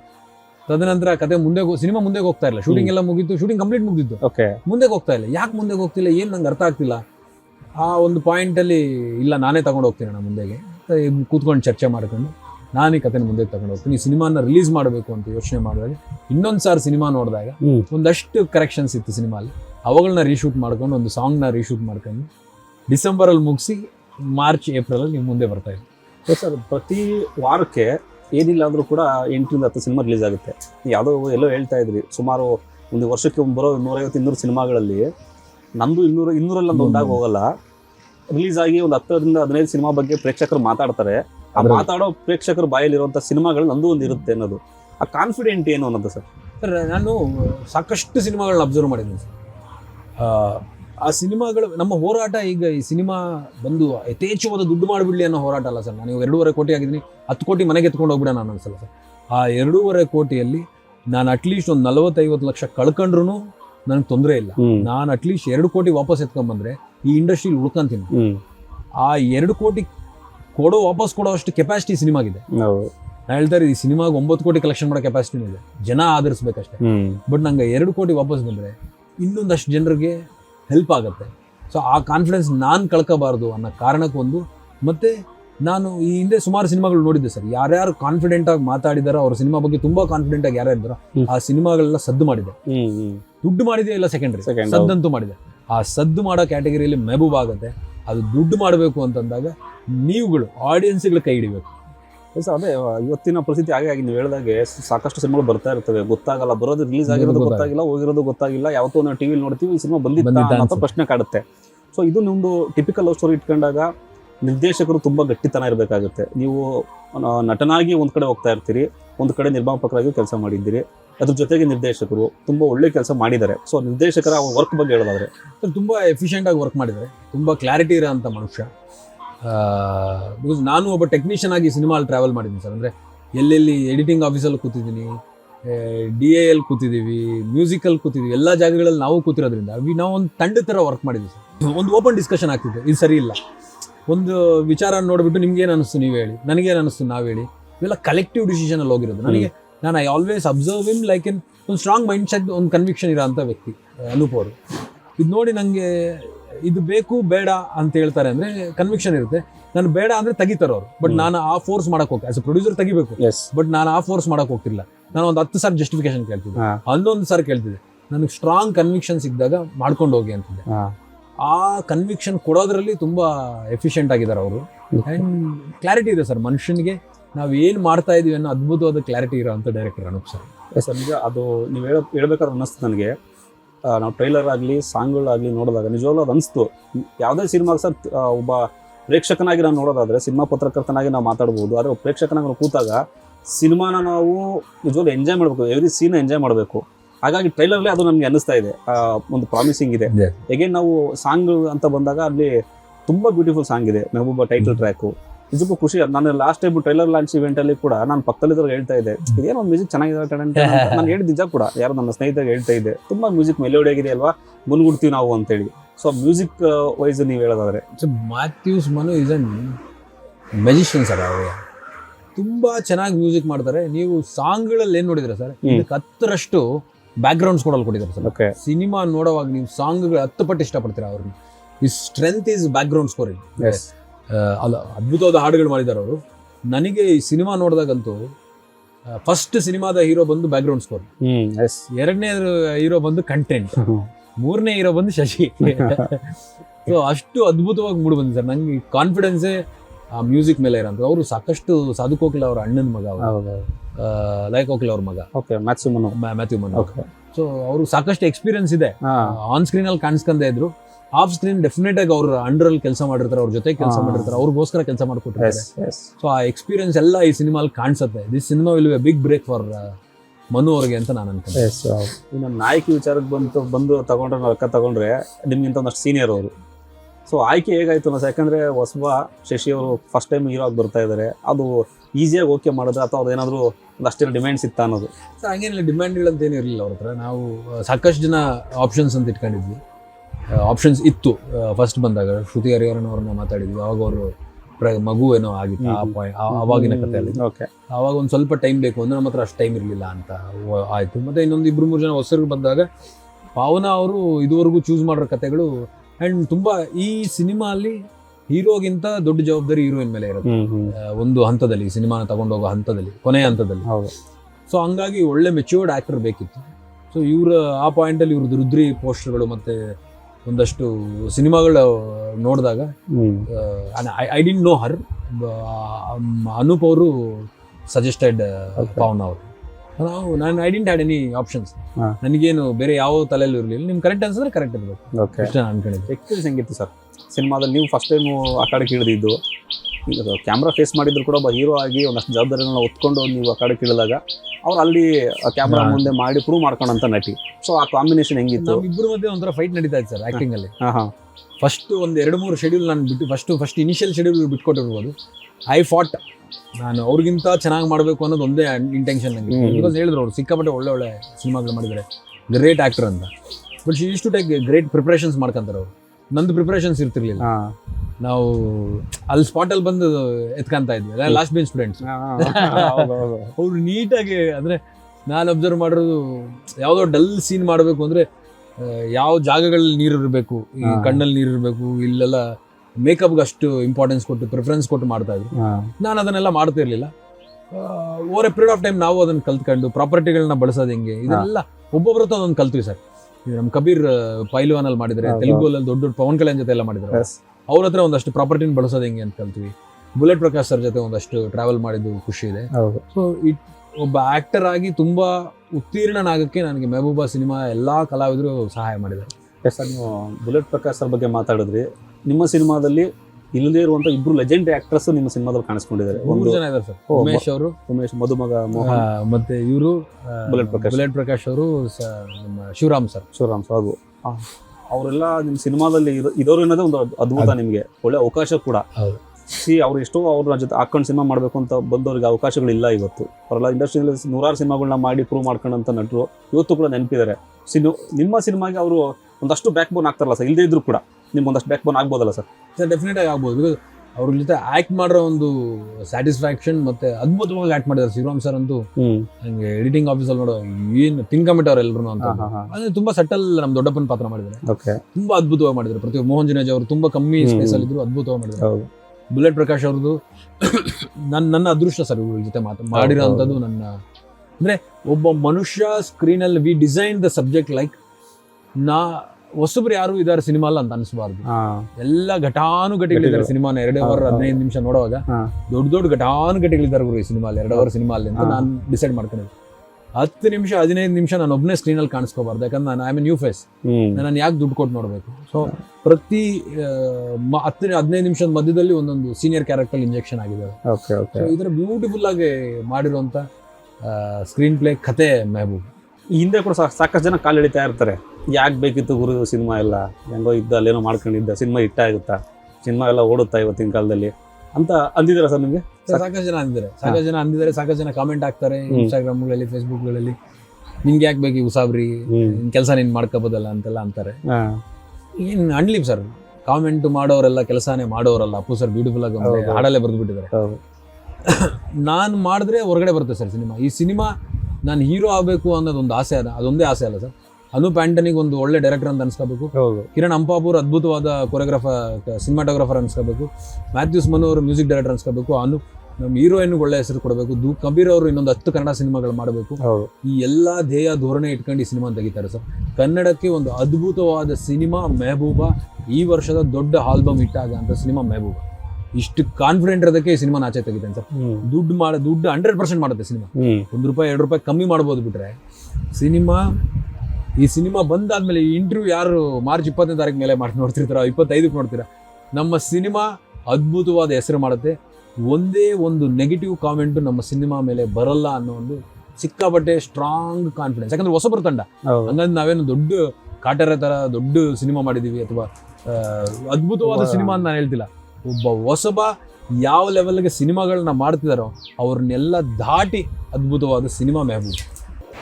ತದನಂತರ ಕತೆ ಮುಂದೆ ಸಿನಿಮಾ ಮುಂದೆ ಹೋಗ್ತಾ ಇಲ್ಲ ಶೂಟಿಂಗ್ ಎಲ್ಲ ಮುಗಿತು ಶೂಟಿಂಗ್ ಕಂಪ್ಲೀಟ್ ಮುಗಿದಿತ್ತು. ಓಕೆ ಮುಂದೆ ಹೋಗ್ತಾ ಇಲ್ಲ ಯಾಕೆ ಮುಂದೆ ಹೋಗ್ತಿಲ್ಲ ಏನು ನಂಗೆ ಅರ್ಥ ಆಗ್ತಿಲ್ಲ. ಆ ಒಂದು ಪಾಯಿಂಟಲ್ಲಿ ಇಲ್ಲ ನಾನೇ ತಗೊಂಡು ಹೋಗ್ತೀನಿ ನಾನು ಮುಂದೆಗೆ. ಕೂತ್ಕೊಂಡು ಚರ್ಚೆ ಮಾಡ್ಕೊಂಡು ನಾನು ಈ ಕಥೆನ ಮುಂದೆ ತಗೊಂಡು ಹೋಗ್ತೀನಿ. ಈ ಸಿನಿಮಾನ ರಿಲೀಸ್ ಮಾಡಬೇಕು ಅಂತ ಯೋಚನೆ ಮಾಡಿದಾಗ ಇನ್ನೊಂದು ಸಾರಿ ಸಿನಿಮಾ ನೋಡಿದಾಗ ಒಂದಷ್ಟು ಕರೆಕ್ಷನ್ಸ್ ಇತ್ತು ಸಿನಿಮಾಲಿ. ಅವುಗಳನ್ನ ರೀಶೂಟ್ ಮಾಡ್ಕೊಂಡು ಒಂದು ಸಾಂಗ್ನ ರೀಶೂಟ್ ಮಾಡ್ಕೊಂಡು ಡಿಸೆಂಬರಲ್ಲಿ ಮುಗಿಸಿ ಮಾರ್ಚ್ ಏಪ್ರಿಲಲ್ಲಿ ನೀವು ಮುಂದೆ ಬರ್ತಾ ಇದ್ದೀವಿ ಸರ್ ಪ್ರತಿ ವಾರಕ್ಕೆ ಏನಿಲ್ಲ ಅಂದ್ರೂ ಕೂಡ ಎಂಟರಿಂದ ಹತ್ತು ಸಿನಿಮಾ ರಿಲೀಸ್ ಆಗುತ್ತೆ. ಯಾವುದೋ ಎಲ್ಲೋ ಹೇಳ್ತಾ ಇದ್ರಿ ಸುಮಾರು ಒಂದು ವರ್ಷಕ್ಕೆ ಒಂದು ಬರೋ ನೂರೈವತ್ತು ಇನ್ನೂರು ಸಿನಿಮಾಗಳಲ್ಲಿ ನಂದು ಇನ್ನೂರು ಇನ್ನೂರಲ್ಲಿ ಒಂದು ಒಂದಾಗಿ ಹೋಗಲ್ಲ. ರಿಲೀಸ್ ಆಗಿ ಒಂದು ಹತ್ತರಿಂದ ಹದಿನೈದು ಸಿನಿಮಾ ಬಗ್ಗೆ ಪ್ರೇಕ್ಷಕರು ಮಾತಾಡ್ತಾರೆ. ಆ ಮಾತಾಡೋ ಪ್ರೇಕ್ಷಕರ ಬಾಯಲ್ಲಿರುವಂಥ ಸಿನಿಮಾಗಳು ನಂದು ಒಂದು ಇರುತ್ತೆ ಅನ್ನೋದು. ಆ ಕಾನ್ಫಿಡೆಂಟ್ ಏನು ಅನ್ನೋದು ಸರ್? ಸರ್ ನಾನು ಸಾಕಷ್ಟು ಸಿನಿಮಾಗಳನ್ನ ಅಬ್ಸರ್ವ್ ಮಾಡಿದ್ದೀನಿ ಸರ್. ಆ, ಸಿನಿಮಾಗಳು ನಮ್ಮ ಹೋರಾಟ ಈಗ ಈ ಸಿನಿಮಾ ಬಂದು ಯಥೇಚ್ಛವಾದ ದುಡ್ಡು ಮಾಡಿಬಿಡ್ಲಿ ಅನ್ನೋ ಹೋರಾಟ ಅಲ್ಲ ಸರ್. ನಾನು ಇವಾಗ ಎರಡೂವರೆ ಕೋಟಿ ಆಗಿದ್ದೀನಿ ಹತ್ತು ಕೋಟಿ ಮನೆಗೆ ಎತ್ಕೊಂಡು ಹೋಗ್ಬಿಡ ನಾನು ಅನ್ಸಲ್ಲ ಸರ್. ಆ ಎರಡೂವರೆ ಕೋಟಿಯಲ್ಲಿ ನಾನು ಅಟ್ಲೀಸ್ಟ್ ಒಂದು ನಲವತ್ತೈವತ್ತು ಲಕ್ಷ ಕಳ್ಕೊಂಡ್ರು ನನಗೆ ತೊಂದರೆ ಇಲ್ಲ. ನಾನು ಅಟ್ಲೀಸ್ಟ್ ಎರಡು ಕೋಟಿ ವಾಪಸ್ ಎತ್ಕೊಂಡ್ಬಂದ್ರೆ ಈ ಇಂಡಸ್ಟ್ರಿಲಿ ಉಳ್ಕೊಂತೀನಿ ಆ ಎರಡು ಕೋಟಿ ಕೊಡೋ ವಾಪಸ್ ಕೊಡೋ ಅಷ್ಟು ಕೆಪಾಸಿಟಿ ಸಿನಿಮಾಗಿದೆ. ನಾನು ಹೇಳ್ತಾರೆ ಈ ಸಿನಿಮಾಗೆ ಒಂಬತ್ತು ಕೋಟಿ ಕಲೆಕ್ಷನ್ ಮಾಡೋ ಕೆಪಾಸಿಟಿ ಇದೆ ಜನ ಆಧರಿಸ್ಬೇಕಷ್ಟೇ. ಬಟ್ ನಂಗೆ ಎರಡು ಕೋಟಿ ವಾಪಸ್ ಬಂದರೆ ಇನ್ನೊಂದಷ್ಟು ಜನರಿಗೆ ಹೆಲ್ಪ್ ಆಗುತ್ತೆ. ಸೊ ಆ ಕಾನ್ಫಿಡೆನ್ಸ್ ನಾನು ಕಳ್ಕೋಬಾರ್ದು ಅನ್ನೋ ಕಾರಣಕ್ಕೊಂದು ಮತ್ತು ನಾನು ಈ ಹಿಂದೆ ಸುಮಾರು ಸಿನಿಮಾಗಳು ನೋಡಿದ್ದೆ ಸರ್. ಯಾರ್ಯಾರು ಕಾನ್ಫಿಡೆಂಟ್ ಆಗಿ ಮಾತಾಡಿದಾರೋ ಅವ್ರ ಸಿನಿಮಾ ಬಗ್ಗೆ ತುಂಬಾ ಕಾನ್ಫಿಡೆಂಟ್ ಆಗಿ ಯಾರ್ಯಾರು ಇದ್ದಾರೋ ಆ ಸಿನಿಮಾಗಳೆಲ್ಲ ಸದ್ದು ಮಾಡಿದೆ. ದುಡ್ಡು ಮಾಡಿದೆ ಇಲ್ಲ ಸೆಕೆಂಡ್ರಿ ಸದ್ದಂತೂ ಮಾಡಿದೆ. ಆ ಸದ್ದು ಮಾಡೋ ಕ್ಯಾಟಗರಿಯಲ್ಲಿ ಮೆಹಬೂಬ್ ಆಗುತ್ತೆ. ಅದು ದುಡ್ಡು ಮಾಡಬೇಕು ಅಂತಂದಾಗ ನೀವುಗಳು ಆಡಿಯನ್ಸ್ಗಳು ಕೈ ಹಿಡಿಬೇಕು. ಎಸ್ ಅದೇ ಇವತ್ತಿನ ಪರಿಸ್ಥಿತಿ ಹಾಗೆ ಆಗಿ ನೀವು ಹೇಳಿದಾಗೆ ಸಾಕಷ್ಟು ಸಿನಿಮಾಗಳು ಬರ್ತಾ ಇರ್ತವೆ. ಗೊತ್ತಾಗಲ್ಲ ಬರೋದು ರಿಲೀಸ್ ಆಗಿರೋದು ಗೊತ್ತಾಗಲ್ಲ. ಹೋಗಿರೋದು ಗೊತ್ತಾಗಿಲ್ಲ ಯಾವತ್ತೋ ನಾವು ಟಿವಿ ನೋಡ್ತೀವಿ ಈ ಸಿನಿಮಾ ಬಂದಿತ್ತ ಅಂತ. ಪ್ರಶ್ನೆ ಕಾಡುತ್ತೆ. ಸೊ ಇದು ನಿಮ್ಮದು ಟಿಪಿಕಲ್ ಲವ್ ಸ್ಟೋರಿ ಇಟ್ಕೊಂಡಾಗ ನಿರ್ದೇಶಕರು ತುಂಬಾ ಗಟ್ಟಿತನ ಇರಬೇಕಾಗುತ್ತೆ. ನೀವು ನಟನಾಗಿ ಒಂದ್ ಕಡೆ ಹೋಗ್ತಾ ಇರ್ತೀರಿ ಒಂದ್ ಕಡೆ ನಿರ್ಮಾಪಕರಾಗಿ ಕೆಲಸ ಮಾಡಿದ್ದೀರಿ ಅದ್ರ ಜೊತೆಗೆ ನಿರ್ದೇಶಕರು ತುಂಬಾ ಒಳ್ಳೆ ಕೆಲಸ ಮಾಡಿದ್ದಾರೆ. ಸೊ ನಿರ್ದೇಶಕರ ವರ್ಕ್ ಬಗ್ಗೆ ಹೇಳೋದಾದ್ರೆ ತುಂಬಾ ಆಗಿ ವರ್ಕ್ ಮಾಡಿದ್ದಾರೆ. ತುಂಬ ಕ್ಲಾರಿಟಿ ಅಂತ ಮನುಷ್ಯ. ಬಿಕಾಸ್ ನಾನು ಒಬ್ಬ ಟೆಕ್ನಿಷಿಯನ್ ಆಗಿ ಸಿನಿಮಾಲ್ಲಿ ಟ್ರಾವೆಲ್ ಮಾಡಿದ್ದೀನಿ ಸರ್ ಅಂದರೆ ಎಲ್ಲೆಲ್ಲಿ ಎಡಿಟಿಂಗ್ ಆಫೀಸಲ್ಲಿ ಕೂತಿದ್ದೀನಿ ಡಿ ಎ ಎಲ್ ಕೂತಿದ್ದೀವಿ ಮ್ಯೂಸಿಕಲ್ ಕೂತಿದ್ದೀವಿ ಎಲ್ಲ ಜಾಗಗಳಲ್ಲಿ ನಾವು ಕೂತಿರೋದ್ರಿಂದ ವಿ ನಾವು ಒಂದು ತಂಡ ಥರ ವರ್ಕ್ ಮಾಡಿದ್ವಿ ಸರ್ ಒಂದು ಓಪನ್ ಡಿಸ್ಕಷನ್ ಆಗ್ತಿದೆ ಇದು ಸರಿ ಇಲ್ಲ. ಒಂದು ವಿಚಾರ ನೋಡಿಬಿಟ್ಟು ನಿಮ್ಗೇನು ಅನಿಸ್ತು ನೀವು ಹೇಳಿ ನನಗೇನು ಅನಿಸ್ತು ನಾವು ಹೇಳಿ. ಇವೆಲ್ಲ ಕಲೆಕ್ಟಿವ್ ಡಿಸಿಷನಲ್ಲಿ ಹೋಗಿರೋದು. ನನಗೆ ನಾನು I always observe him like in ಒಂದು ಸ್ಟ್ರಾಂಗ್ ಮೈಂಡ್ ಸೆಟ್ ಒಂದು ಕನ್ವಿಕ್ಷನ್ ಇರೋ ಅಂಥ ವ್ಯಕ್ತಿ ಅನೂಪ್ ಅವರು. ಇದು ನೋಡಿ ನನಗೆ ಇದು ಬೇಕು ಬೇಡ ಅಂತ ಹೇಳ್ತಾರೆ ಅಂದ್ರೆ ಕನ್ವಿಕ್ಷನ್ ಇರುತ್ತೆ. ನಾನು ಬೇಡ ಅಂದ್ರೆ ತೆಗಿತಾರೆ ಅವರು ಬಟ್. ನಾನು ಆ ಫೋರ್ಸ್ ಮಾಡಕ್ ಹೋಗ್ತೀನಿ. ಆಸ್ ಪ್ರೊಡ್ಯೂಸರ್ ತೆಗಿಬೇಕು. ಬಟ್ ನಾನು ಆ ಫೋರ್ಸ್ ಮಾಡಕ್ ಹೋಗ್ತಿಲ್ಲ ನಾನು ಒಂದು ಹತ್ತು ಸಾರಿ ಜಸ್ಟಿಫಿಕೇಶನ್ ಕೇಳ್ತಿದ್ದೆ. ಹನ್ನೊಂದು ಸಾರಿ ಕೇಳ್ತಿದ್ದೆ. ನನಗೆ ಸ್ಟ್ರಾಂಗ್ ಕನ್ವಿಕ್ಷನ್ ಸಿಕ್ಕಿದಾಗ ಮಾಡ್ಕೊಂಡು ಹೋಗಿ ಅಂತಿದ್ದೆ. ಆ ಕನ್ವಿಕ್ಷನ್ ಕೊಡೋದ್ರಲ್ಲಿ ತುಂಬಾ ಎಫಿಷಿಯೆಂಟ್ ಆಗಿದ್ದಾರೆ ಅವರು. ಅಂಡ್ ಕ್ಲಾರಿಟಿ ಇದೆ ಸರ್. ಮನುಷ್ಯನಿಗೆ ನಾವು ಏನು ಮಾಡ್ತಾ ಇದೀವಿ ಅನ್ನೋ ಅದ್ಭುತವಾದ ಕ್ಲಾರಿಟಿ ಇರೋ ಅಂತ ಡೈರೆಕ್ಟರ್ ಅನುಪ್ ಸರ್. ಎಸ್ ನಿಜ ಅದು ನೀವು ಹೇಳ ಹೇಳ್ಬೇಕಾದ್ರೆ ಅನ್ನಿಸ್ತು ನನಗೆ. ನಾವು ಟ್ರೈಲರ್ ಆಗಲಿ ಸಾಂಗ್ಗಳಾಗಲಿ ನೋಡಿದಾಗ ನಿಜವಾಗ್ಲೂ ಅದು ಅನಿಸ್ತು. ಯಾವುದೇ ಸಿನಿಮಾಗೆ ಸರ್ ಒಬ್ಬ ಪ್ರೇಕ್ಷಕನಾಗಿ ನಾವು ನೋಡೋದಾದರೆ ಸಿನಿಮಾ ಪತ್ರಕರ್ತನಾಗಿ ನಾವು ಮಾತಾಡ್ಬೋದು ಆದರೆ ಒಬ್ಬ ಪ್ರೇಕ್ಷಕನಾಗಿ ನಾವು ಕೂತಾಗ ಸಿನಿಮಾನ ನಾವು ನಿಜವಾಗ್ಲೂ ಎಂಜಾಯ್ ಮಾಡಬೇಕು ಎವ್ರಿ ಸೀನ್ ಎಂಜಾಯ್ ಮಾಡಬೇಕು. ಹಾಗಾಗಿ ಟ್ರೈಲರ್ಲಿ ಅದು ನಮಗೆ ಅನ್ನಿಸ್ತಾ ಇದೆ. ಒಂದು ಪ್ರಾಮಿಸಿಂಗ್ ಇದೆ. ಎಗೇನ್ ಹೇಗೆ ನಾವು ಸಾಂಗ್ ಅಂತ ಬಂದಾಗ ಅಲ್ಲಿ ತುಂಬ ಬ್ಯೂಟಿಫುಲ್ ಸಾಂಗ್ ಇದೆ ಮೆಹಬೂಬ ಟೈಟಲ್ ಟ್ರ್ಯಾಕು ನಿಜಕ್ಕೂ ಖುಷಿ. ನಾನು last time trailer launch event ಅಲ್ಲಿ ಕೂಡ ನಾನು ಪಕ್ಕದಲ್ಲಿದ್ದವ್ರು ಹೇಳ್ತಾ ಇದ್ದೆ ಇದೇನೋ ಮ್ಯೂಸಿಕ್ ಚೆನ್ನಾಗಿದೆ ನಾನು ಹೇಳಿದ ನಿಜ ಕೂಡ. ಯಾರು ನನ್ನ ಸ್ನೇಹಿತರಿಗೆ ಹೇಳ್ತಾ ಇದ್ದೆ ತುಂಬಾ ಮ್ಯೂಸಿಕ್ ಮೆಲೋಡಿ ಆಗಿದೆ ಅಲ್ವಾ ಮುನ್ಗುಡ್ತೀವಿ ನಾವು ಅಂತೇಳಿ. ಸೊ ಮ್ಯೂಸಿಕ್ ವೈಸ್ ನೀವು ಹೇಳೋದಾದ್ರೆ. Mathews Manu is an magician sir ಅವರು. ತುಂಬಾ ಚೆನ್ನಾಗಿ ಮ್ಯೂಸಿಕ್ ಮಾಡ್ತಾರೆ. ನೀವು ಸಾಂಗ್ಗಳಲ್ಲಿ ಏನು ನೋಡಿದ್ರೆ ಸರ್ ಇದಕ್ಕೆ ಹತ್ತರಷ್ಟು ಬ್ಯಾಕ್ಗ್ರೌಂಡ್ ಸ್ಕೋರಲ್ಲಿ ಕೊಟ್ಟಿದ್ದಾರೆ ಸರ್ ಓಕೆ ಸಿನಿಮಾ ನೋಡೋವಾಗ ನೀವು ಸಾಂಗ್ಗಳು ಹತ್ತು ಪಟ್ಟು ಇಷ್ಟಪಡ್ತೀರಾ ಅವ್ರನ್ನ ಈ ಸ್ಟ್ರೆಂತ್ ಈಸ್ ಬ್ಯಾಕ್ಗ್ರೌಂಡ್ ಸ್ಕೋರಿಂಗ್ ಅಲ್ಲ ಅದ್ಭುತವಾದ ಹಾಡುಗಳು ಮಾಡಿದ್ದಾರೆ ಅವರು. ನನಗೆ ಈ ಸಿನಿಮಾ ನೋಡಿದಾಗಂತೂ ಫಸ್ಟ್ ಸಿನಿಮಾದ ಹೀರೋ ಬಂದು ಬ್ಯಾಕ್ಗ್ರೌಂಡ್ ಸ್ಕೋರ್ ಎರಡನೇ ಹೀರೋ ಬಂದು ಕಂಟೆಂಟ್ ಮೂರನೇ ಹೀರೋ ಬಂದು ಶಶಿ. ಸೊ ಅಷ್ಟು ಅದ್ಭುತವಾಗಿ ಮೂಡಿ ಬಂದಿದೆ ಸರ್. ನಂಗೆ ಕಾನ್ಫಿಡೆನ್ಸೇ ಆ ಮ್ಯೂಸಿಕ್ ಮೇಲೆ ಇರೋಂಥ. ಅವರು ಸಾಕಷ್ಟು ಸಾಧು ಕೋಕಿಲ ಅವರ ಅಣ್ಣನ ಮಗ ಲಯ ಕೋಕಿಲ ಅವ್ರ ಮಗ. ಮನು ಮ್ಯಾಥ್ಯೂ ಮನ ಸೊ ಅವರು ಸಾಕಷ್ಟು ಎಕ್ಸ್ಪೀರಿಯನ್ಸ್ ಇದೆ. ಆನ್ ಸ್ಕ್ರೀನ್ ಅಲ್ಲಿ ಕಾಣಿಸ್ಕೊಂಡೇ ಇದ್ರು. ಆಫ್ ಸ್ಕ್ರೀನ್ ಡೆಫಿನೆಟ್ ಆಗಿ ಅವ್ರ ಅಂಡರ್ ಅಲ್ಲಿ ಕೆಲಸ ಮಾಡಿರ್ತಾರೆ ಅವ್ರ ಜೊತೆ ಕೆಲಸ. ಮಾಡಿರ್ತಾರೆ ಅವ್ರಿಗೋಸ್ಕರ ಕೆಲಸ ಮಾಡ್ಕೊಟ್ಟಿರ್ತಾರೆ ಎಸ್ ಎಸ್ ಸೊ ಆ ಎಕ್ಸ್ಪೀರಿಯನ್ಸ್ ಎಲ್ಲ ಈ ಸಿನಿಮಾಲ್ ಕಾಣಿಸುತ್ತೆ. This cinema will be big break for Manu ಅವ್ರಿಗೆ ಅಂತ ನಾನು ಅನ್ಕೊಂಡೆ. ಎಸ್ ಇನ್ನು ನಾಯಕಿ ವಿಚಾರಕ್ಕೆ ಬಂತು ಬಂದು ತಗೊಂಡ್ರೆ ನಾವು ಲೆಕ್ಕ ತಗೊಂಡ್ರೆ ನಿಮ್ಗಿಂತ ಒಂದಷ್ಟು ಸೀನಿಯರ್ ಅವರು. ಸೊ ಆಯ್ಕೆ ಹೇಗಾಯ್ತು ಅನ್ನೋ ಯಾಕಂದ್ರೆ ಹೊಸಬ ಶಶಿ ಅವರು ಫಸ್ಟ್ ಟೈಮ್ ಹೀರೋ ಆಗಿ ಬರ್ತಾ ಇದ್ದಾರೆ ಅದು ಈಸಿಯಾಗಿ ಓಕೆ ಮಾಡಿದ್ರೆ ಅಥವಾ ಅದೇನಾದರೂ ಒಂದಷ್ಟೇನು ಡಿಮ್ಯಾಂಡ್ಸ್ ಇತ್ತ ಅನ್ನೋದು? ಸೊ ಹಂಗೇನಿಲ್ಲ ಡಿಮ್ಯಾಂಡ್ಗಳು ಅಂತ ಏನು ಇರಲಿಲ್ಲ ಅವ್ರ ಹತ್ರ. ನಾವು ಸಾಕಷ್ಟು ಜನ ಆಪ್ಷನ್ಸ್ ಅಂತ ಇಟ್ಕೊಂಡಿದ್ವಿ. ಆಪ್ಷನ್ಸ್ ಇತ್ತು. ಫಸ್ಟ್ ಬಂದಾಗ ಶ್ರುತಿ ಹರಿಹರನ್ ಅವ್ರನ್ನ ಮಾತಾಡಿದ್ವಿ. ಅವಾಗ ಅವರು ಮಗು ಏನೋ ಆಗಿತ್ತು ಆ. ಪಾಯಿಂಟ್ ಅವಾಗಿನ ಕಥೆಯಲ್ಲಿ. ಓಕೆ ಅವಾಗ ಒಂದು ಸ್ವಲ್ಪ ಟೈಮ್ ಬೇಕು ಅಂದ್ರೆ ನಮ್ಮ ಹತ್ರ ಅಷ್ಟು ಟೈಮ್ ಇರಲಿಲ್ಲ ಅಂತ ಆಯ್ತು. ಮತ್ತೆ ಇನ್ನೊಂದು ಇಬ್ರು ಮೂರು ಜನ ಹೊಸರು ಬಂದಾಗ ಪಾವನ ಅವರು ಇದುವರೆಗೂ ಚೂಸ್ ಮಾಡಿರೋ ಕಥೆಗಳು ಆ್ಯಂಡ್ ತುಂಬಾ ಈ ಸಿನಿಮಾ ಅಲ್ಲಿ ಹೀರೋಗಿಂತ ದೊಡ್ಡ ಜವಾಬ್ದಾರಿ ಹೀರೋಯಿನ್ ಮೇಲೆ ಇರುತ್ತೆ. ಒಂದು ಹಂತದಲ್ಲಿ ಸಿನಿಮಾನ ತಗೊಂಡೋಗೋ ಹಂತದಲ್ಲಿ ಕೊನೆಯ ಹಂತದಲ್ಲಿ. ಸೊ ಹಂಗಾಗಿ ಒಳ್ಳೆ ಮೆಚ್ಯೂರ್ಡ್ ಆಕ್ಟರ್ ಬೇಕಿತ್ತು. ಸೊ ಇವ್ರ ಆ ಪಾಯಿಂಟಲ್ಲಿ ಇವ್ರದ್ದು ರುದ್ರಿ ಪೋಸ್ಟರ್ಗಳು ಮತ್ತೆ ಒಂದಷ್ಟು ಸಿನಿಮಾಗಳು ನೋಡಿದಾಗ I didn't know her Anoop ಅವರು ಸಜೆಸ್ಟೆಡ್. ಪವನ್ ಅವರು. ನಾವು ನಾನು I didn't had any options. ನನಗೇನು ಬೇರೆ ಯಾವ ತಲೆಯಲ್ಲಿ ಇರಲಿಲ್ಲ. ನಿಮ್ಗೆ ಕರೆಕ್ಟ್ ಅನ್ಸಿದ್ರೆ ಕರೆಕ್ಟ್ ಇರಬೇಕು. ಅನ್ಕೊಂಡಿದ್ದೆ. ಎಕ್ಸ್ಪೀರಿಯನ್ಸ್ ಹೆಂಗಿತ್ತು ಸರ್ ಸಿನಿಮಾದಲ್ಲಿ ನೀವು ಫಸ್ಟ್ ಟೈಮು ಆ ಕಡೆಗೆ ಇಳಿದಿದ್ದು ಕ್ಯಾಮ್ರಾ ಫೇಸ್ ಮಾಡಿದ್ರು ಕೂಡ ಒಬ್ಬ ಹೀರೋ ಆಗಿ ಒಂದಷ್ಟು ಜವಾಬ್ದಾರಿಗಳನ್ನ ಹೊತ್ಕೊಂಡು ನೀವು ಆ ಕಡೆ ಇಳಿದಾಗ ಅವ್ರು ಅಲ್ಲಿ ಕ್ಯಾಮ್ರಾ. ಮುಂದೆ ಮಾಡಿ ಪ್ರೂವ್ ಮಾಡ್ಕೊಂಡಂತ ನಟಿ. ಸೊ ಆ ಕಾಂಬಿನೇಷನ್ ಹೆಂಗಿತ್ತು? ಇಬ್ಬರು ಮಧ್ಯೆ ಒಂಥರ ಫೈಟ್ ನಡೀತಾ ಇತ್ತು ಸರ್ ಆಕ್ಟಿಂಗ್ ಅಲ್ಲಿ. ಫಸ್ಟ್ ಒಂದು ಎರಡು ಮೂರು ಶೆಡ್ಯೂಲ್ ನಾನು ಬಿಟ್ಟು ಫಸ್ಟ್ ಫಸ್ಟ್ ಇನಿಷಿಯಲ್ ಶೆಡ್ಯೂಲ್ ಬಿಟ್ಕೊಟ್ಟಿರ್ಬೋದು. ಐ ಫಾಟ್ ನಾನು ಅವ್ರಿಗಿಂತ ಚೆನ್ನಾಗಿ ಮಾಡಬೇಕು ಅನ್ನೋದು ಒಂದೇ ಇಂಟೆನ್ಷನ್ ನನಗೆ. ಬಿಕಾಸ್ ಹೇಳಿದ್ರು ಅವ್ರು ಸಿಕ್ಕಾಪಟ್ಟೆ ಒಳ್ಳೆ ಒಳ್ಳೆ ಸಿನಿಮಾಗಳು ಮಾಡಿದ್ದಾರೆ. ಗ್ರೇಟ್ ಆ್ಯಕ್ಟರ್ ಅಂತ. ಬಟ್ ಶಿ ಇಷ್ಟು ಟು ಟೇಕ್ ಗ್ರೇಟ್ ಪ್ರಿಪ್ರೇಷನ್ಸ್ ಮಾಡ್ಕೊಂತಾರೆ ಅವರು. ನಂದು ಪ್ರಿಪರೇಷನ್ಸ್ ಇರ್ತಿರ್ಲಿಲ್ಲ. ಹಾ. ನಾವು ಅಲ್ಲಿ ಸ್ಪಾಟಲ್ಲಿ ಬಂದು ಎತ್ಕಂತ ಇದ್ವಿ. ಲಾಸ್ಟ್ ಬೆಂಚ್ ಸ್ಟೂಡೆಂಟ್ಸ್ ಹೌದು. ಅವ್ರು ನೀಟಾಗಿ ಅಂದ್ರೆ ನಾನು ಅಬ್ಸರ್ವ್ ಮಾಡಿರೋದು ಯಾವುದೋ ಡಲ್ ಸೀನ್ ಮಾಡಬೇಕು ಅಂದ್ರೆ ಆ, ಯಾವ ಜಾಗಗಳಲ್ಲಿ ನೀರು ಇರಬೇಕು ಈ ಹಾ. ಕಣ್ಣಲ್ಲಿ ನೀರು ಇರಬೇಕು ಇಲ್ಲೆಲ್ಲ ಮೇಕಪ್ಗೆ ಅಷ್ಟು ಇಂಪಾರ್ಟೆನ್ಸ್ ಕೊಟ್ಟು ಪ್ರಿಫರೆನ್ಸ್ ಕೊಟ್ಟು ಮಾಡ್ತಾ ಇದ್ವಿ. ನಾನು ಅದನ್ನೆಲ್ಲ ಮಾಡ್ತಾ ಇರಲಿಲ್ಲ. Over a period of time ನಾವು ಅದನ್ನ ಕಲ್ತ್ಕೊಂಡು ಪ್ರಾಪರ್ಟಿಗಳನ್ನ ಬಳಸೋದು ಹೆಂಗೆ? ಇದೆಲ್ಲ ಒಬ್ಬೊಬ್ಬರ ಹತ್ರ ಅದೊಂದು ಕಲ್ತ್ವಿ ಸರ್. ನಮ್ಮ ಕಬೀರ್ ಪೈಲ್ವಾನ್ ಅಲ್ಲಿ ಮಾಡಿದ್ರೆ ತೆಲುಗುನಲ್ಲಿ ತೆಲುಗು ದೊಡ್ಡ ದೊಡ್ಡ ಪವನ್ ಕಲ್ಯಾಣ್ ಜೊತೆ ಎಲ್ಲ ಮಾಡಿದ್ರು. ಅವ್ರ ಹತ್ರ ಒಂದಷ್ಟು ಪ್ರಾಪರ್ಟಿನ ಬಳಸೋದು ಹೆಂಗೆ ಅಂತ ಕಲ್ತೀವಿ. ಬುಲೆಟ್ ಪ್ರಕಾಶ್ ಸರ್ ಜೊತೆ ಒಂದಷ್ಟು ಟ್ರಾವೆಲ್ ಮಾಡಿದ್ದು ಖುಷಿ ಇದೆ. ಸೊ ಇಟ್ ಒಬ್ಬ ಆಕ್ಟರ್ ಆಗಿ ತುಂಬಾ ಉತ್ತೀರ್ಣನಾಗಕ್ಕೆ ನನಗೆ ಮೆಹಬೂಬಾ ಸಿನಿಮಾ ಎಲ್ಲಾ ಕಲಾವಿದರು ಸಹಾಯ ಮಾಡಿದ್ದಾರೆ. ಸರ್ ನೀವು ಬುಲೆಟ್ ಪ್ರಕಾಶ್ ಸರ್ ಬಗ್ಗೆ ಮಾತಾಡಿದ್ರಿ. ನಿಮ್ಮ ಸಿನಿಮಾದಲ್ಲಿ ಇಲ್ಲದೇ ಇರುವಂತ ಇಬ್ರು ಲೆಜೆಂಡ್ ಆಕ್ಟ್ರೆಸ್ ನಿಮ್ಮ ಸಿನಿಮಾದಲ್ಲಿ ಕಾಣಿಸ್ಕೊಂಡಿದ್ದಾರೆ. ಮೂರು ಜನ ಇದ್ದಾರೆ ಸರ್. ಉಮೇಶ್ ಅವರು ಉಮೇಶ್ ಮಧುಮಗ ಮೋಹನ್. ಮತ್ತೆ ಇವರು ಬುಲೆಟ್ ಪ್ರಕಾಶ್. ಬುಲೆಟ್ ಪ್ರಕಾಶ್ ಅವರು ನಮ್ಮ ಶಿವರಾಮ್ ಸರ್. ಶಿವರಾಮ್ ಸಾಗು ಅವರೆಲ್ಲ ನಿಮ್ಮ ಸಿನಿಮಾದಲ್ಲಿ ಇರೋ- ಇರೋರು ಅನ್ನೋದೇ ಒಂದು ಅದ್ಭುತ ನಿಮಗೆ. ಒಳ್ಳೆ ಅವಕಾಶ ಕೂಡ. ಸಿ ಅವ್ರು ಎಷ್ಟೋ ಅವ್ರ ಜೊತೆ ಹಾಕೊಂಡು ಸಿನಿಮಾ ಮಾಡಬೇಕು ಅಂತ ಬಂದವ್ರಿಗೆ ಅವಕಾಶಗಳಿಲ್ಲ ಇವತ್ತು. ಅವರೆಲ್ಲ ಇಂಡಸ್ಟ್ರಿಯಲ್ಲಿ ನೂರಾರು ಸಿನಿಮಾಗಳನ್ನ ಮಾಡಿ ಪ್ರೂವ್ ಮಾಡ್ಕೊಂಡಂತ ನಟರು ಇವತ್ತು ಕೂಡ ನೆನಪಿದ್ದಾರೆ. ಸಿನು ನಿಮ್ಮ ಸಿನಿಮಾಗೆ ಅವರು ಒಂದಷ್ಟು ಬ್ಯಾಕ್ ಬೋನ್ ಆಗ್ತಾರಲ್ಲ ಸರ್ ಇಲ್ಲದೇ ಇದ್ರು ಕೂಡ. ನಿಮ್ಗೆ ಒಂದಷ್ಟು ಬ್ಯಾಕ್ ಬೋನ್ ಆಗ್ಬೋದಲ್ಲ ಸರ್? ಸರ್ ಡೆಫಿನೆಟ್ ಆಗಿ ಆಗ್ಬೋದು. ಬಿಕಾಸ್ ಅವ್ರ ಜೊತೆ ಆಕ್ಟ್ ಮಾಡಿರೋ ಒಂದು ಸ್ಯಾಟಿಸ್ಫ್ಯಾಕ್ಷನ್ ಮತ್ತೆ ಅದ್ಭುತವಾಗಿ ಆಕ್ಟ್ ಮಾಡಿದ್ದಾರೆ ಶಿವರಾಮ್ ಸರ್ ಅಂತೂ. ಹಂಗೆ ಎಡಿಟಿಂಗ್ ಆಫೀಸಲ್ಲಿ ನೋಡೋ ಏನು ತಿಂಕಮಿಟ್ ಅವ್ರು ಎಲ್ಲರೂ ಅಂತ. ಅಂದ್ರೆ ತುಂಬಾ ಸಟಲ್ ನಮ್ಮ ದೊಡ್ಡಪ್ಪನ ಪಾತ್ರ ಮಾಡಿದ್ದಾರೆ. ಓಕೆ ತುಂಬಾ ಅದ್ಭುತವಾಗಿ ಮಾಡಿದ್ದಾರೆ. ಪ್ರತಿ ಮೋಹನ್ ಜಿನೇಜ್ ಅವರು ತುಂಬಾ ಕಮ್ಮಿ. ಸ್ಪೇಸ್ ಅಲ್ಲಿ ಇದ್ರು ಅದ್ಭುತವಾಗಿ ಮಾಡಿದ್ದಾರೆ. ಬುಲೆಟ್ ಪ್ರಕಾಶ್ ಅವ್ರದ್ದು ನನ್ನ ನನ್ನ ಅದೃಷ್ಟ ಸರ್ ಇವ್ರ ಜೊತೆ ಮಾತು ಮಾಡಿರೋ ಅಂಥದ್ದು ನನ್ನ. ಅಂದ್ರೆ ಒಬ್ಬ ಮನುಷ್ಯ ಸ್ಕ್ರೀನ್ ಅಲ್ಲಿ we design the subject like ನಾ ಹೊಸಬ್ರು ಯಾರು ಇದಾರೆ ಸಿನಿಮಾ ಅಲ್ಲ ಅಂತ ಅನ್ಸಬಾರ್ದು. ಎಲ್ಲ ಘಟಾನುಘಟಿಗಳಿದ್ದಾರೆ ಘಟಿಗಳು. ಸಿನಿಮಾನ ಎರಡು ಅವರ್ ಹೌದು, ಹೌದು. ಹದಿನೈದು ನಿಮಿಷ ನೋಡುವಾಗ. ದೊಡ್ಡ ದೊಡ್ಡ ಘಟಾನುಘಟಿಗಳಿದ್ದಾರೆ ಗುರು ಈ ಸಿನಿಮಾಲಿ ಎರಡು ಅವರ್ ಸಿನಿಮಾ ಅಲ್ಲಿ ಅಂತ ನಾನು ಡಿಸೈಡ್ ಮಾಡ್ಕೊಂಡೆ ಹತ್ತು ನಿಮಿಷ ಹದಿನೈದು ನಿಮಿಷ ನಾನು ಒಬ್ಬನೇ ಸ್ಕ್ರೀನಲ್ಲಿ ಕಾಣಿಸ್ಕೋಬಾರ್ದು. ಯಾಕಂದ್ರೆ ನಾನು ಐ ಮೀನ್ ನ್ಯೂ ಫೇಸ್ ನಾನು ಯಾಕೆ ದುಡ್ಡು ಕೊಟ್ಟು ನೋಡಬೇಕು? ಸೊ ಪ್ರತಿ ಹತ್ತು ಹದಿನೈದು ನಿಮಿಷದ ಮಧ್ಯದಲ್ಲಿ ಒಂದೊಂದು ಸೀನಿಯರ್ ಕ್ಯಾರೆಕ್ಟರ್ ಇಂಜೆಕ್ಷನ್ ಆಗಿದ್ದಾರೆ ಇದರ ಬ್ಯೂಟಿಫುಲ್ ಆಗಿ ಮಾಡಿರುವಂತ ಸ್ಕ್ರೀನ್ ಪ್ಲೇ ಕತೆ ಮೆಹಬೂಬ್ ಈ ಹಿಂದೆ ಕೂಡ ಸಾಕಷ್ಟು ಜನ ಕಾಲು ಎಳಿತಾ ಇರ್ತಾರೆ. ಯಾಕೆ ಬೇಕಿತ್ತು ಗುರು ಸಿನಿಮಾ ಎಲ್ಲ? ಹೆಂಗೋ ಇದ್ದ ಅಲ್ಲೇನೋ ಮಾಡ್ಕೊಂಡಿದ್ದ ಸಿನಿಮಾ ಇಟ್ಟಾಗುತ್ತಾ ಆಗುತ್ತಾ? ಸಿನಿಮಾ ಎಲ್ಲ ಓಡುತ್ತಾ ಇವತ್ತಿನ ಕಾಲದಲ್ಲಿ? ಅಂತ ಅಂದಿದ್ದೀರಾ ಸರ್ ನಿಮಗೆ? ಸಾಕಷ್ಟು ಜನ ಅಂದಿದ್ದಾರೆ. ಸಾಕಷ್ಟು ಜನ ಅಂದಿದ್ದಾರೆ ಸಾಕಷ್ಟು ಜನ ಕಾಮೆಂಟ್ ಹಾಕ್ತಾರೆ ಗಳಲ್ಲಿ ಇನ್ಸ್ಟಾಗ್ರಾಮ್ಗಳಲ್ಲಿ ಫೇಸ್ಬುಕ್ಗಳಲ್ಲಿ ನಿನ್ಗೆ ಯಾಕೆ ಬೇಕು ಉಸಾಬ್ರಿ? ಕೆಲಸ ನೀನು ಮಾಡ್ಕೋಬೋದಲ್ಲ ಅಂತೆಲ್ಲ ಅಂತಾರೆ. ಏನು ಅನ್ಲಿ ಸರ್? ಕಾಮೆಂಟ್ ಮಾಡೋರೆಲ್ಲ ಕೆಲಸನೇ ಮಾಡೋರಲ್ಲ. ಅಪ್ಪು ಸರ್ ಬ್ಯೂಟಿಫುಲ್ ಆಗಿ ಹಾಡಲ್ಲೇ ಬರೆದು ಬಿಟ್ಟಿದ್ದಾರೆ. ನಾನು ಮಾಡಿದ್ರೆ ಹೊರಗಡೆ ಬರುತ್ತೆ ಸರ್ ಸಿನಿಮಾ. ಈ ಸಿನಿಮಾ ನಾನು ಹೀರೋ ಆಗಬೇಕು ಅನ್ನೋದು ಒಂದು ಆಸೆ ಅದ ಅದೊಂದೇ ಆಸೆ ಅಲ್ಲ ಸರ್. ಅನೂಪ್ ಆಂಟನಿಗೆ ಒಂದು ಒಳ್ಳೆ ಡೈರೆಕ್ಟರ್ ಅಂತ ಅನ್ಸ್ಕೋಬೇಕು. ಕಿರಣ್ ಅಂಪಾಪುರ್ ಅದ್ಭುತವಾದ ಕೊರಿಯೋಗ್ರಾಫರ್ ಸಿನಿಮಾಟೋಗ್ರಾಫರ್ ಅನ್ಸ್ಕೋಬೇಕು. ಮ್ಯಾಥ್ಯೂಸ್ ಮನು ಅವರು ಮ್ಯೂಸಿಕ್ ಡೈರೆಕ್ಟರ್ ಅನ್ಸ್ಕೋಬೇಕು. ಅನು ನಮ್ಮ ಹೀರೋಯಿನ್ಗೆ ಒಳ್ಳೆ ಹೆಸರು ಕೊಡಬೇಕು. ದು ಕಬೀರ್ ಅವರು ಇನ್ನೊಂದು ಹತ್ತು ಕನ್ನಡ ಸಿನಿಮಾಗಳು ಮಾಡಬೇಕು. ಈ ಎಲ್ಲ ಧ್ಯೇಯ ಧೋರಣೆ ಇಟ್ಕೊಂಡು ಈ ಸಿನಿಮಾ ತೆಗಿತಾರೆ ಸರ್. ಕನ್ನಡಕ್ಕೆ ಒಂದು ಅದ್ಭುತವಾದ ಸಿನಿಮಾ ಮೆಹಬೂಬ ಈ ವರ್ಷದ ದೊಡ್ಡ ಆಲ್ಬಮ್ ಇಟ್ಟಾಗ ಅಂತ ಸಿನಿಮಾ ಮೆಹಬೂಬ. ಇಷ್ಟು ಕಾನ್ಫಿಡೆಂಟ್ ಇರೋದಕ್ಕೆ ಈ ಸಿನಿಮಾ ಆಚೆ ತೆಗಿತೇನೆ ಸರ್. ದುಡ್ಡು ಮಾಡ ದುಡ್ಡು ಹಂಡ್ರೆಡ್ ಪರ್ಸೆಂಟ್ ಮಾಡುತ್ತೆ ಸಿನಿಮಾ ಒಂದು ರೂಪಾಯಿ ಎರಡು ರೂಪಾಯಿ ಕಮ್ಮಿ ಮಾಡ್ಬೋದು ಬಿಟ್ರೆ ಸಿನಿಮಾ ಈ ಸಿನಿಮಾ ಬಂದಾದ್ಮೇಲೆ ಈ ಇಂಟರ್ವ್ಯೂ ಯಾರು ಮಾರ್ಚ್ ಇಪ್ಪತ್ತನೇ ತಾರೀಕು ಮೇಲೆ ಮಾಡಿ ನೋಡ್ತಿರ್ತಾರೋ ಇಪ್ಪತ್ತೈದಕ್ಕೆ ನೋಡ್ತೀರಾ? ನಮ್ಮ ಸಿನಿಮಾ ಅದ್ಭುತವಾದ ಹೆಸರು ಮಾಡುತ್ತೆ. ಒಂದೇ ಒಂದು ನೆಗೆಟಿವ್ ಕಾಮೆಂಟ್ ನಮ್ಮ ಸಿನಿಮಾ ಮೇಲೆ ಬರಲ್ಲ ಅನ್ನೋ ಒಂದು ಸಿಕ್ಕಾಪಟ್ಟೆ ಸ್ಟ್ರಾಂಗ್ ಕಾನ್ಫಿಡೆನ್ಸ್ ಯಾಕಂದ್ರೆ ಹೊಸಬರು ತಂಡ ಹಂಗಂದ್ರೆ ನಾವೇನು ದೊಡ್ಡ ಕಾಟರ ತರ ದೊಡ್ಡ ಸಿನಿಮಾ ಮಾಡಿದೀವಿ ಅಥವಾ ಅದ್ಭುತವಾದ ಸಿನಿಮಾ ಅಂತ ನಾನು ಹೇಳ್ತಿಲ್ಲ. ಒಬ್ಬ ಹೊಸಬ ಯಾವ ಲೆವೆಲ್ಗೆ ಸಿನಿಮಾಗಳನ್ನ ಮಾಡ್ತಿದ್ದಾರೋ ಅವ್ರನ್ನೆಲ್ಲ ದಾಟಿ ಅದ್ಭುತವಾದ ಸಿನಿಮಾ ಮೆಹಬೂಬ್.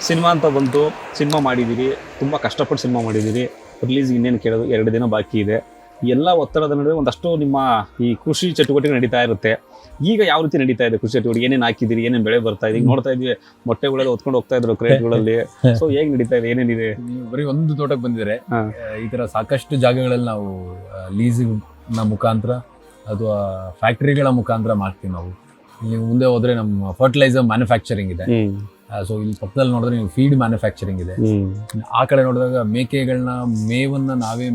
ಸಿನಿಮಾ ಅಂತ ಬಂತು. ಸಿನಿಮಾ ಮಾಡಿದ್ದೀರಿ ತುಂಬ ಕಷ್ಟಪಟ್ಟು ಸಿನಿಮಾ ಮಾಡಿದ್ದೀರಿ ರಿಲೀಸ್ ಇನ್ನೇನು ಕೇಳೋದು? ಎರಡು ದಿನ ಬಾಕಿ ಇದೆ. ಎಲ್ಲ ಒತ್ತಡದ ನಡುವೆ ಒಂದಷ್ಟು ನಿಮ್ಮ ಈ ಕೃಷಿ ಚಟುವಟಿಕೆ ನಡೀತಾ ಇರುತ್ತೆ. ಈಗ ಯಾವ ರೀತಿ ನಡೀತಾ ಇದೆ ಕೃಷಿ ಚಟುವಟಿಕೆ? ಏನೇನು ಹಾಕಿದ್ದೀರಿ? ಏನೇನು ಬೆಳೆ ಬರ್ತಾ ಇದೆ? ಈಗ ನೋಡ್ತಾ ಇದ್ವಿ ಮೊಟ್ಟೆಗಳೆಲ್ಲ ಹೊತ್ಕೊಂಡು ಹೋಗ್ತಾ ಇದ್ರು ಕ್ರೇಟ್ಗಳಲ್ಲಿ ಸೊ ಹೇಗೆ ನಡೀತಾ ಇದೆ? ಏನೇನಿದೆ? ನೀವು ಬರೀ ಒಂದು ತೋಟಕ್ಕೆ ಬಂದಿದ್ರೆ ಈ ತರ ಸಾಕಷ್ಟು ಜಾಗಗಳಲ್ಲಿ ನಾವು ಲೀಸಿಂಗ್ನ ಮುಖಾಂತರ ಅಥವಾ ಫ್ಯಾಕ್ಟರಿಗಳ ಮುಖಾಂತರ ಮಾಡ್ತೀವಿ ನಾವು. ಇಲ್ಲಿ ಮುಂದೆ ಹೋದ್ರೆ ನಮ್ಮ ಫರ್ಟಿಲೈಸರ್ ಮ್ಯಾನುಫ್ಯಾಕ್ಚರಿಂಗ್ ಇದೆ. ಸೊ ಇಲ್ಲಿ ಪಕ್ಕದಲ್ಲಿ ನೋಡಿದ್ರೆ ನೀವು ಫೀಡ್ ಮ್ಯಾನುಫ್ಯಾಕ್ಚರಿಂಗ್ ಇದೆ. ಆ ಕಡೆ ನೋಡಿದಾಗ ಮೇಕೆಗಳನ್ನ ಮೇವನ್ನ ನಾವೇ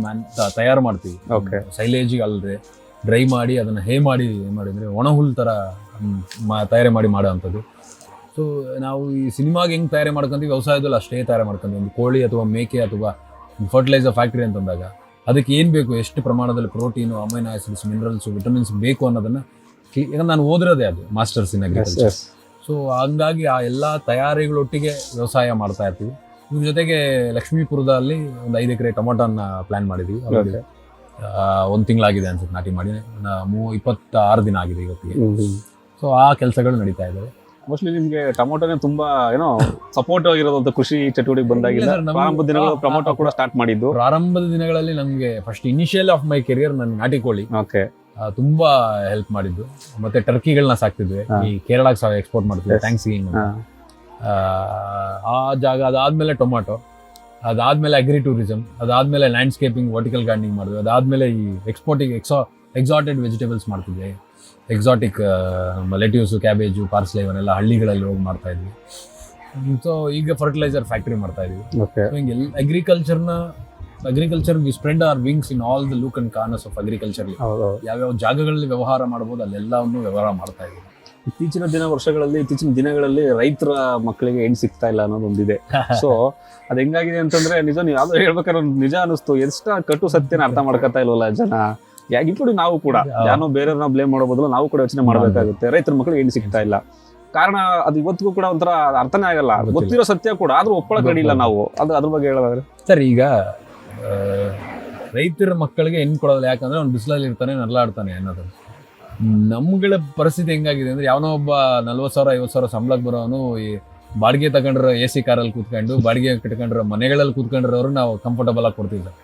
ತಯಾರು ಮಾಡ್ತೀವಿ. ಸೈಲೇಜ್ ಸೈಲೇಜಿಗೆ ಅಲ್ಲದೆ ಡ್ರೈ ಮಾಡಿ ಅದನ್ನ ಹೇ ಮಾಡಿ ಏನ್ ಮಾಡಿದ್ರೆ ಒಣ ಹುಲ್ ತರ ತಯಾರಿ ಮಾಡಿ ಮಾಡೋ ಅಂಥದ್ದು ಸೊ ನಾವು ಈ ಸಿನಿಮಾಗೆ ಹೆಂಗ್ ತಯಾರಿ ಮಾಡ್ಕೊಂತೀವಿ? ವ್ಯವಸಾಯದಲ್ಲಿ ಅಷ್ಟೇ ತಯಾರಿ ಮಾಡ್ಕೊಂತೀವಿ. ಒಂದು ಕೋಳಿ ಅಥವಾ ಮೇಕೆ ಅಥವಾ ಫರ್ಟಿಲೈಸರ್ ಫ್ಯಾಕ್ಟ್ರಿ ಅಂತಂದಾಗ ಅದಕ್ಕೆ ಏನು ಬೇಕು? ಎಷ್ಟು ಪ್ರಮಾಣದಲ್ಲಿ protein amino acids minerals vitamins ಬೇಕು ಅನ್ನೋದನ್ನ ಈಗ ಯಾಕಂದ್ರೆ ನಾನು ಓದಿರೋದೇ ಅದು ಮಾಸ್ಟರ್ಸ್ ಇನ್ ಅಗ್ರಿಕಲ್ಚರ್ ಸೊ ಹಂಗಾಗಿ ಆ ಎಲ್ಲ ತಯಾರಿಗಳೊಟ್ಟಿಗೆ ವ್ಯವಸಾಯ ಮಾಡ್ತಾ ಇರ್ತೀವಿ. ಇದ್ರ ಜೊತೆಗೆ ಲಕ್ಷ್ಮೀಪುರದಲ್ಲಿ ಒಂದು ಐದು ಎಕರೆ ಟೊಮೊಟೊನ ಪ್ಲಾನ್ ಮಾಡಿದ್ವಿ. ಒಂದು ತಿಂಗಳಾಗಿದೆ ಅನ್ಸುತ್ತೆ ನಾಟಿ ಮಾಡಿ. ಮೂ ಇಪ್ಪತ್ತಾರು ದಿನ ಆಗಿದೆ ಇವತ್ತಿಗೆ. ಸೊ ಆ ಕೆಲಸಗಳು ನಡೀತಾ ಇದ್ದಾವೆ ಮೋಸ್ಟ್ಲಿ ನಿಮ್ಗೆ ಟೊಮೊಟೊನೇ ತುಂಬಾ ಏನೋ ಸಪೋರ್ಟ್ ಆಗಿರೋದಂತ ಕೃಷಿ ಚಟುವಟಿಕೆ ಬಂದಾಗಿಲ್ಲ. ಇಲ್ಲ sir, ನಮ್ಗೆ- ಪ್ರಾರಂಭ ದಿನಗಳು ಟೊಮೊಟೊ ಕೂಡ ಸ್ಟಾರ್ಟ್ ಮಾಡಿದ್ದು. ಪ್ರಾರಂಭದ ದಿನಗಳಲ್ಲಿ ನಮಗೆ first initial of my career ನನ್ನ ನಾಟಿ ಕೋಳಿ ಓಕೆ ಆ, ತುಂಬಾ ಹೆಲ್ಪ್ ಮಾಡಿದ್ದು. ಮತ್ತೆ ಟರ್ಕಿಗಳನ್ನ ಸಾಕ್ತಿದ್ವಿ. ಹಾ. ಈ ಕೇರಳಕ್ಕೆ ಸಹ ಎಕ್ಸ್ಪೋರ್ಟ್ ಮಾಡ್ತಿದ್ವಿ Yes. ಥ್ಯಾಂಕ್ಸ್ ಆ ಜಾಗ ಅದಾದ್ಮೇಲೆ ಟೊಮಾಟೊ ಅದಾದ್ಮೇಲೆ ಅಗ್ರಿ ಟೂರಿಸಂ ಅದಾದ್ಮೇಲೆ ಲ್ಯಾಂಡ್ಸ್ಕೇಪಿಂಗ್ ವರ್ಟಿಕಲ್ ಗಾರ್ಡನಿಂಗ್ ಮಾಡಿದ್ವಿ. ಅದಾದ್ಮೇಲೆ ಈ ಎಕ್ಸ್ಪೋರ್ಟಿಂಗ್ ಎಕ್ಸಾ ಎಕ್ಸಾಟೆಡ್ ವೆಜಿಟೇಬಲ್ಸ್ ಮಾಡ್ತಿದ್ವಿ. ಎಕ್ಸಾಟಿಕ್ ಲೆಟ್ಯೂಸು ಕ್ಯಾಬೇಜು ಪಾರ್ಸ್ಲೆ ಇವನ್ನೆಲ್ಲ ಹಳ್ಳಿಗಳಲ್ಲಿ ಹೋಗಿ ಮಾಡ್ತಾ ಇದ್ವಿ. ಸೊ ಈಗ ಫರ್ಟಿಲೈಸರ್ ಫ್ಯಾಕ್ಟ್ರಿ ಮಾಡ್ತಾ ಇದ್ವಿ. ಓಕೆ ಹಿಂಗೆ ಅಗ್ರಿಕಲ್ಚರ್ನ agriculture we spread our wings in all the nook and corners of agriculture ಯಾವ್ಯಾವ ಜಾಗಗಳಲ್ಲಿ ವ್ಯವಹಾರ ಮಾಡ್ಬೋದು ಅಲ್ಲೆಲ್ಲವನ್ನು ವ್ಯವಹಾರ ಮಾಡ್ತಾ ಇದ್ವಿ. ಇತ್ತೀಚಿನ ದಿನ ವರ್ಷಗಳಲ್ಲಿ ಇತ್ತೀಚಿನ ದಿನಗಳಲ್ಲಿ ರೈತರ ಮಕ್ಕಳಿಗೆ ಹೆಣ್ ಸಿಗ್ತಾ ಇಲ್ಲ ಅನ್ನೋದೊಂದಿದೆ ಸೊ ಅದು ಹೆಂಗಾಗಿದೆ ಅಂತಂದ್ರೆ ನಿಜ ನೀವು ಯಾವ್ದು ಹೇಳ್ಬೇಕಾದ್ರೆ ನಿಜ ಅನಿಸ್ತು. ಎಷ್ಟ ಕಟು ಸತ್ಯನ ಅರ್ಥ ಮಾಡ್ಕೊತಾ ಇಲ್ವಲ್ಲ ಜನ? ಯಾಕೆ ಇನ್ಕ್ಲೂಡ್ ನಾವು ಕೂಡ. ಯಾರೋ ಬೇರೆಯವ್ರನ್ನ ಬ್ಲೇಮ್ ಮಾಡೋ ಬದಲು ನಾವು ಕೂಡ ಯೋಚನೆ ಮಾಡಬೇಕಾಗುತ್ತೆ. ರೈತರ ಮಕ್ಕಳಿಗೆ ಏನು ಸಿಗ್ತಾ ಇಲ್ಲ. ಕಾರಣ ಅದು ಇವತ್ತಿಗೂ ಕೂಡ ಒಂಥರ ಅರ್ಥನೇ ಆಗಲ್ಲ. ಗೊತ್ತಿರೋ ಸತ್ಯ ಕೂಡ ಆದ್ರೂ ಒಪ್ಪಳಕ್ ಇಲ್ಲ ನಾವು. ಅದು ಅದ್ರ ಬಗ್ಗೆ ಹೇಳೋದಾದ್ರೆ. ಸರ್ ಈಗ ರೈತರ ಮಕ್ಕಳಿಗೆ ಹೆಣ್ಣು ಕೊಡೋದಿಲ್ಲ? ಯಾಕಂದ್ರೆ ಅವ್ನು ಬಿಸಿಲಲ್ಲಿ ಇರ್ತಾನೆ ನರಳಾಡ್ತಾನೆ ಅನ್ನೋದು. ನಮ್ಗಳ ಪರಿಸ್ಥಿತಿ ಹೆಂಗಾಗಿದೆ ಅಂದ್ರೆ ಯಾವನೋ ಒಬ್ಬ ನಲ್ವತ್ತು ಸಾವಿರ ಐವತ್ತು ಸಾವಿರ ಸಂಬಳಕ್ಕೆ ಬರೋನು ಈ ಬಾಡಿಗೆ ತಗೊಂಡಿರೋ ಎ ಸಿ ಕಾರಲ್ಲಿ ಕೂತ್ಕೊಂಡು ಬಾಡಿಗೆ ಕಟ್ಕೊಂಡಿರೋ ಮನೆಗಳಲ್ಲಿ ಕೂತ್ಕೊಂಡಿರೋರು ನಾವು ಕಂಫರ್ಟಬಲ್ ಆಗಿ ಕೊಡ್ತೀವಿ ಸರ್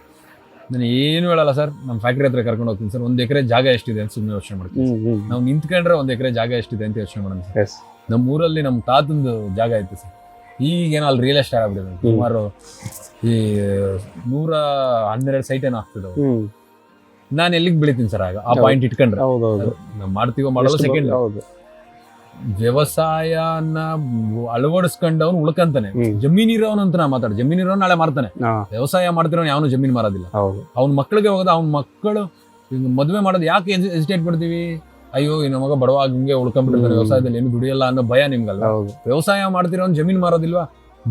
ನಾನು ಏನು ಹೇಳಲ್ಲ ಸರ್. ನಮ್ಮ ಫ್ಯಾಕ್ಟ್ರಿ ಹತ್ರ ಕರ್ಕೊಂಡು ಹೋಗ್ತೀನಿ ಸರ್. ಒಂದ್ ಎಕರೆ ಜಾಗ ಎಷ್ಟಿದೆ ಅಂತ ಸುಮ್ಮನೆ ಯೋಚನೆ ಮಾಡ್ತೀನಿ ನಾವು ನಿಂತ್ಕೊಂಡ್ರೆ ಒಂದ್ ಎಕರೆ ಜಾಗ ಎಷ್ಟಿದೆ ಅಂತ ಯೋಚನೆ ಮಾಡೋಣ ಸರ್. ನಮ್ಮ ಊರಲ್ಲಿ ನಮ್ಮ ತಾತಂದು ಜಾಗ ಐತೆ ಸರ್. ಈಗೇನೋ ಅಲ್ಲಿ ರಿಯಲ್ ಎಸ್ಟೇಟ್ ಆಗ್ಬಿಟ್ಟಿದೆ ಸುಮಾರು ಈ ನೂರ ಹನ್ನೆರಡು ಸೈಟ್ ಏನೋ ಆಗ್ತದೆ ನಾನು ಎಲ್ಲಿಗೆ ಬೆಳಿತೀನಿ ಸರ್ ಆಗ? ಆ ಪಾಯಿಂಟ್ ಇಟ್ಕೊಂಡ್ರೆ. ನಾವು ಮಾಡ್ತೀವೋ ಮಾಡಲ್ಲ ಸೆಕೆಂಡ್ ವ್ಯವಸಾಯನ ಅಳವಡಿಸ್ಕೊಂಡವನು ಉಳ್ಕಂತಾನೆ. ಜಮೀನ್ ಜಮೀನಿರೋನು ಅಂತ ನಾ ಮಾತಾಡ ಜಮೀನಿರೋನು ನಾಳೆ ಮಾರ್ತಾನೆ. ವ್ಯವಸಾಯ ಮಾಡ್ತಿರೋನು ಯಾವನು ಜಮೀನು ಮಾರೋದಿಲ್ಲ. ಅವ್ನ ಮಕ್ಕಳಿಗೆ ಹೋಗೋದು ಅವ್ನ ಮಕ್ಕಳು ಮದುವೆ ಮಾಡೋದು ಯಾಕೆ ಎಜಿಟೇಟ್ ಪಡ್ತೀವಿ ಅಯ್ಯೋ ಈ ಮಗ ಬಡವಾಗ ಹಿಂಗೆ ಉಳ್ಕೊಂಡ್ಬಿಟ್ಟಿರ್ತಾರೆ. ವ್ಯವಸಾಯದಲ್ಲಿ ಏನು ದುಡಿಯಲ್ಲ ಅನ್ನೋ ಭಯ ನಿಮ್ಗಲ್ಲ? ವ್ಯವಸಾಯ ಮಾಡ್ತಿರೋನ್ ಜಮೀನು ಮಾರೋದಿಲ್ವಾ?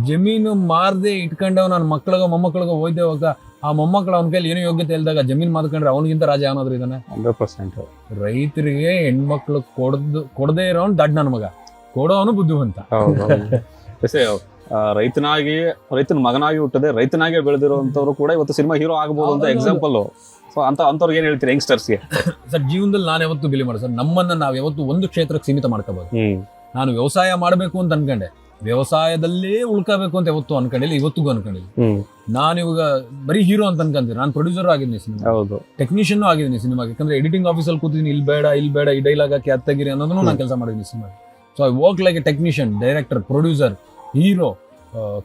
ಜಮೀನು ಮಾರದೆ ಇಟ್ಕೊಂಡವ್ ನನ್ನ ಮಕ್ಕಳಿಗೋ ಮೊಮ್ಮಕ್ಕಳಿಗೋ ಹೋಯ್ದೆ ಹೋಗ ಆ ಮೊಮ್ಮಕ್ಕಳು ಅವನ ಕೈಲಿ ಏನೋ ಯೋಗ್ಯತೆ ಇಲ್ದಾಗ ಜಮೀನ್ ಮಾತ್ಕೊಂಡ್ರೆ ಅವನಿಗಿಂತ ರಾಜ ಅವನಾದ್ರು ಇದಾನೆ ಹಂಡ್ರೆಡ್ ಪರ್ಸೆಂಟ್. ರೈತರಿಗೆ ಹೆಣ್ಮಕ್ಳು ಕೊಡದು ಕೊಡದೇ ಇರೋನ್ ದಡ್ ನನ್ನ ಮಗ. ಕೊಡೋನು ಬುದ್ಧಿವಂತ. ರೈತನಾಗಿ ರೈತನ ಮಗನಾಗಿ ಹುಟ್ಟದೆ ರೈತನಾಗೆ ಬೆಳೆದಿರುವಂತವ್ರು ಕೂಡ ಇವತ್ತು ಸಿನಿಮಾ ಹೀರೋ ಆಗಬಹುದು ಅಂತ. ಎಕ್ಸಾಂಪಲ್ ಸೊ ಅಂತ ಅಂತವ್ರಿಗೆ ಏನ್ ಹೇಳ್ತೀರಿ ಯಂಗ್ಸ್ಟರ್ಸ್ಗೆ ಸರ್ ಜೀವನದಲ್ಲಿ ನಾನು ಯಾವತ್ತು ಬಿಲಿ ಮಾಡ ಸರ್ ನಮ್ಮನ್ನ ನಾವು ಯಾವತ್ತು ಒಂದು ಕ್ಷೇತ್ರಕ್ಕೆ ಸೀಮಿತ ಮಾಡ್ಕೋಬಹುದು ನಾನು ವ್ಯವಸಾಯ ಮಾಡಬೇಕು ಅಂತ ಅನ್ಕೊಂಡೆ. ವ್ಯವಸಾಯದಲ್ಲೇ ಉಳ್ಕೋಬೇಕು ಅಂತ ಯಾವತ್ತು ಅನ್ಕೊಂಡಿಲ್ಲ ಇವತ್ತಿಗೂ ಅನ್ಕೊಂಡಿಲ್ಲ. ನಾನು ಇವಾಗ ಬರೀ ಹೀರೋ ಅಂತ ಅನ್ಕೊಂತೀನಿ. ನಾನು ಪ್ರೊಡ್ಯೂಸರ್ ಆಗಿದ್ದೀನಿ ಸಿನಿಮಾ ಹೌದು. ಟೆಕ್ನಿಷಿಯನ್ ಆಗಿದ್ದೀನಿ ಸಿನಿಮಾಗೆ. ಯಾಕಂದ್ರೆ ಎಡಿಟಿಂಗ್ ಆಫೀಸಲ್ಲಿ ಕೂತಿದ್ದೀನಿ ಇಲ್ಲಿ ಬೇಡ ಇಲ್ಲಿ ಬೇಡ ಈ ಡೈಲಾಗ್ ಹಾಕಿ ಅತ್ತಗಿರಿ ತೆಗೀರಿ ಅನ್ನೋದನ್ನು ನಾನು ಕೆಲಸ ಮಾಡಿದ್ದೀನಿ cinema so I work like a technician director producer hero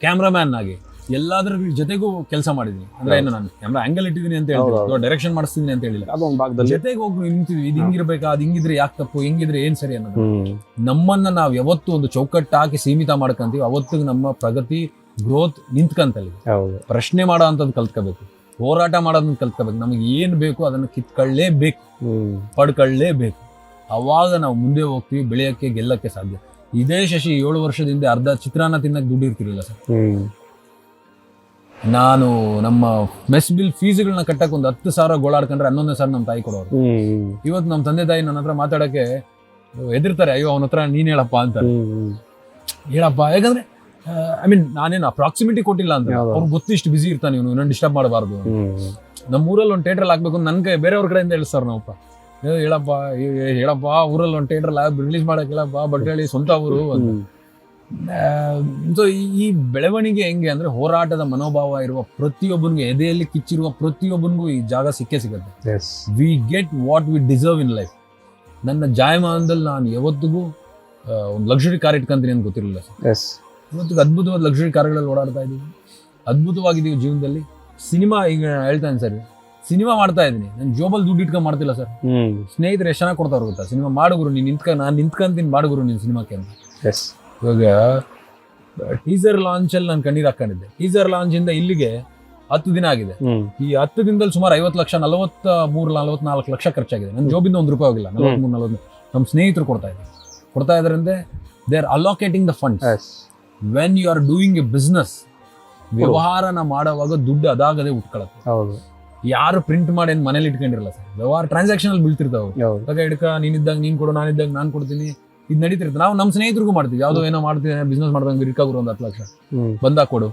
cameraman ಆಗಿ. ಎಲ್ಲಾದ್ರ ಜೊತೆಗೂ ಕೆಲಸ ಮಾಡಿದೀನಿ. ಅಂದ್ರೆ ಏನು ನಾನು ಕ್ಯಾಮ್ರಾ ಆಂಗಲ್ ಇಟ್ಟಿದ್ದೀನಿ ಅಂತ ಹೇಳಿ ಡೈರೆಕ್ಷನ್ ಮಾಡಿಸ್ತೀನಿ ಅಂತ ಹೇಳಿಲ್ಲ. ಅದೊಂದು ಭಾಗದಲ್ಲಿ. ಜೊತೆಗೆ ಹೋಗಿ ನಿಂತೀವಿ ಇದು ಹಿಂಗಿರ್ಬೇಕಾ ಅದು ಹಿಂಗಿದ್ರೆ ಯಾಕೆ ತಪ್ಪು ಹಿಂಗಿದ್ರೆ ಏನ್ ಸರಿ ಅನ್ನೋದು. ನಮ್ಮನ್ನ ನಾವು ಯಾವತ್ತು ಒಂದು ಚೌಕಟ್ಟು ಹಾಕಿ ಸೀಮಿತ ಮಾಡ್ಕೊಂತೀವಿ. ಅವತ್ತು ನಮ್ಮ ಪ್ರಗತಿ ಗ್ರೋತ್ ನಿಂತ್ಕಂತಲ್ಲಿ. ಪ್ರಶ್ನೆ ಮಾಡೋ ಅಂತದ್ ಕಲ್ತ್ಕೋಬೇಕು. ಹೋರಾಟ ಮಾಡೋದನ್ನ ಕಲ್ತ್ಕೋಬೇಕು. ನಮಗೆ ಏನು ಬೇಕು ಅದನ್ನು ಕಿತ್ಕೊಳ್ಳೇಬೇಕು. ಪಡ್ಕೊಳ್ಳೇಬೇಕು. ಅವಾಗ ನಾವು ಮುಂದೆ ಹೋಗ್ತೀವಿ ಬೆಳೆಯಕ್ಕೆ ಗೆಲ್ಲಕ್ಕೆ ಸಾಧ್ಯ. ಇದೇ ಶಶಿ ಏಳು ವರ್ಷದಿಂದ ಅರ್ಧ ಚಿತ್ರಾನ್ನ ತಿನ್ನಕ್ಕೆ ದುಡ್ಡು ಇರ್ತಿರಲಿಲ್ಲ ಸರ್. ನಾನು ನಮ್ಮ ಮೆಸ್ ಬಿಲ್ ಫೀಸ್ಗಳನ್ನ ಕಟ್ಟಕ್ಕೆ ಒಂದು ಹತ್ತು ಸಾವಿರ ಗೋಳಾಡ್ಕೊಂಡ್ರೆ ಹನ್ನೊಂದನೇ ಸಾವಿರ ನಮ್ಮ ತಾಯಿ ಕೊಡೋರು. ಇವತ್ತು ನಮ್ಮ ತಂದೆ ತಾಯಿ ನನ್ನ ಹತ್ರ ಮಾತಾಡಕ್ಕೆ ಎದಿರ್ತಾರೆ ಅಯ್ಯೋ ಅವನ ಹತ್ರ ನೀನ್ ಹೇಳಪ್ಪ ಅಂತ. ಹೇಳಪ್ಪ ಯಾಕಂದ್ರೆ ಐ ಮೀನ್ ನಾನೇನು ಅಪ್ರಾಕ್ಸಿಮಿಟಿ ಕೊಟ್ಟಿಲ್ಲ ಅಂತ. ಅವ್ನು ಗೊತ್ತು ಇಷ್ಟು ಬಿಸಿ ಇರ್ತಾನೆ ಇವನು ಇನ್ನೊಂದು ಡಿಸ್ಟರ್ಬ್ ಮಾಡಬಾರ್ದು ನಮ್ಮ ಊರಲ್ಲಿ ಒಂದು ಥಿಯೇಟ್ರಲ್ಲಿ ಹಾಕ್ಬೇಕು ನನ್ನ ಕೈ ಬೇರೆಯವ್ರ ಕಡೆಯಿಂದ ಹೇಳ್ತಾರೆ ನಾವಪ್ಪ. ಹೇಳಪ್ಪ ಹೇಳಪ್ಪ ಊರಲ್ಲಿ ಒಂದು ಥಿಯೇಟ್ರಲ್ಲಿ ರಿಲೀಸ್ ಮಾಡಕ್ಕೆ ಹೇಳಪ್ಪ ಬಟ್ ಹೇಳಿ ಸ್ವಂತ ಊರು ಸೊ ಈ ಬೆಳವಣಿಗೆ ಹೆಂಗೆ ಅಂದ್ರೆ ಹೋರಾಟದ ಮನೋಭಾವ ಇರುವ ಪ್ರತಿಯೊಬ್ಬನಿಗೆ ಎದೆಯಲ್ಲಿ ಕಿಚ್ಚಿರುವ ಪ್ರತಿಯೊಬ್ಬನಿಗೂ ಈ ಜಾಗ ಸಿಕ್ಕೇ ಸಿಗುತ್ತೆ. We get what we deserve in life ನನ್ನ ಜಾಯಮಾನದಲ್ಲಿ ನಾನು ಯಾವತ್ತಿಗೂ ಒಂದು ಲಕ್ಸುರಿ ಕಾರ್ ಇಟ್ಕೊಂತೀನಿ ಅಂತ ಗೊತ್ತಿರಲಿಲ್ಲ ಇವತ್ತಿಗೆ ಅದ್ಭುತವಾದ ಲಕ್ಸುರಿ ಕಾರ್ಗಳಲ್ಲಿ ಓಡಾಡ್ತಾ ಇದ್ದೀವಿ ಅದ್ಭುತವಾಗಿದ್ದೀವಿ ಜೀವನದಲ್ಲಿ. ಸಿನಿಮಾ ಈಗ ಹೇಳ್ತಾನೆ ಸರ್. ಸಿನಿಮಾ ಮಾಡ್ತಾ ಇದ್ದೀನಿ. ನಾನು ಜೋಬಲ್ಲಿ ದುಡ್ಡು ಇಟ್ಕೊಂಡು ಮಾಡ್ತಿಲ್ಲ ಸರ್. ಹ್ಮ್. ಸ್ನೇಹಿತರು ಎಷ್ಟು ಚೆನ್ನಾಗಿ ಕೊಡ್ತಾರೆ ಗೊತ್ತಾ? ಸಿನಿಮಾ ಮಾಡುಗುರು ನೀನು ನಿಂತ್ಕ ನಾನು ನಿಂತ್ಕೊಂತೀನಿ ಮಾಡುಗುರು ನೀನು ಸಿನಿಮಾಕ್ಕೆ ಅಂತ. ಎಸ್ ಇವಾಗ ಟೀಸರ್ ಲಾಂಚಲ್ಲಿ ನಾನು ಕಣ್ಣೀರ್ ಹಾಕೊಂಡಿದ್ದೆ. ಟೀಸರ್ ಲಾಂಚಿಂದ ಇಲ್ಲಿಗೆ ಹತ್ತು ದಿನ ಆಗಿದೆ. ಈ ಹತ್ತು ದಿನದಲ್ಲಿ ಸುಮಾರು ಐವತ್ತು ಲಕ್ಷ ನಲವತ್ತ ಮೂರು ನಲವತ್ನಾಲ್ಕು ಲಕ್ಷ ಖರ್ಚಾಗಿದೆ. ನನ್ನ ಜೋಬಿಂದ ಒಂದು ರೂಪಾಯಿ ಆಗಿಲ್ಲ ನಲವತ್ಮೂರು ನಲವತ್ತು ನಮ್ಮ ಸ್ನೇಹಿತರು ಕೊಡ್ತಾ ಇದ್ದಾರೆ. ಕೊಡ್ತಾ ಇದ್ರಿಂದ they are allocating the funds when you are doing a business ವ್ಯವಹಾರನ ಮಾಡುವಾಗ ದುಡ್ಡು ಅದಾಗದೆ ಉಟ್ಕೊಳ್ಳುತ್ತೆ ಯಾರು ಪ್ರಿಂಟ್ ಮಾಡಿ ಏನ್ ಮನೇಲಿ ಇಟ್ಕೊಂಡಿರಲ್ಲ ಸರ್. ವ್ಯವಹಾರ ಟ್ರಾನ್ಸಾಕ್ಷನ್ ಅಲ್ಲಿ ಬೀಳ್ತಿರ್ತಾವೆ ಹಿಡ್ಕ ಇವಾಗ ಹಿಡ್ಕ ನೀನಿದ್ದಾಗ ನೀನ್ ಕೊಡು ನಾನಿದ್ದಾಗ ನಾನು ಕೊಡ್ತೀನಿ. ಇದು ನಡೀತಿರುತ್ತೆ. ನಾವು ನಮ್ಮ ಸ್ನೇಹಿತರಿಗೂ ಮಾಡ್ತೀವಿ. ಯಾವುದೋ ಏನೋ ಮಾಡ್ತೀವಿ ಬಿಸ್ನೆಸ್ ಮಾಡ್ದಂಗೆ ಇರ್ಕಾಗುರು ಒಂದು ಹತ್ತು ಲಕ್ಷ. ಬಂದಾಗ ಕೊಡು.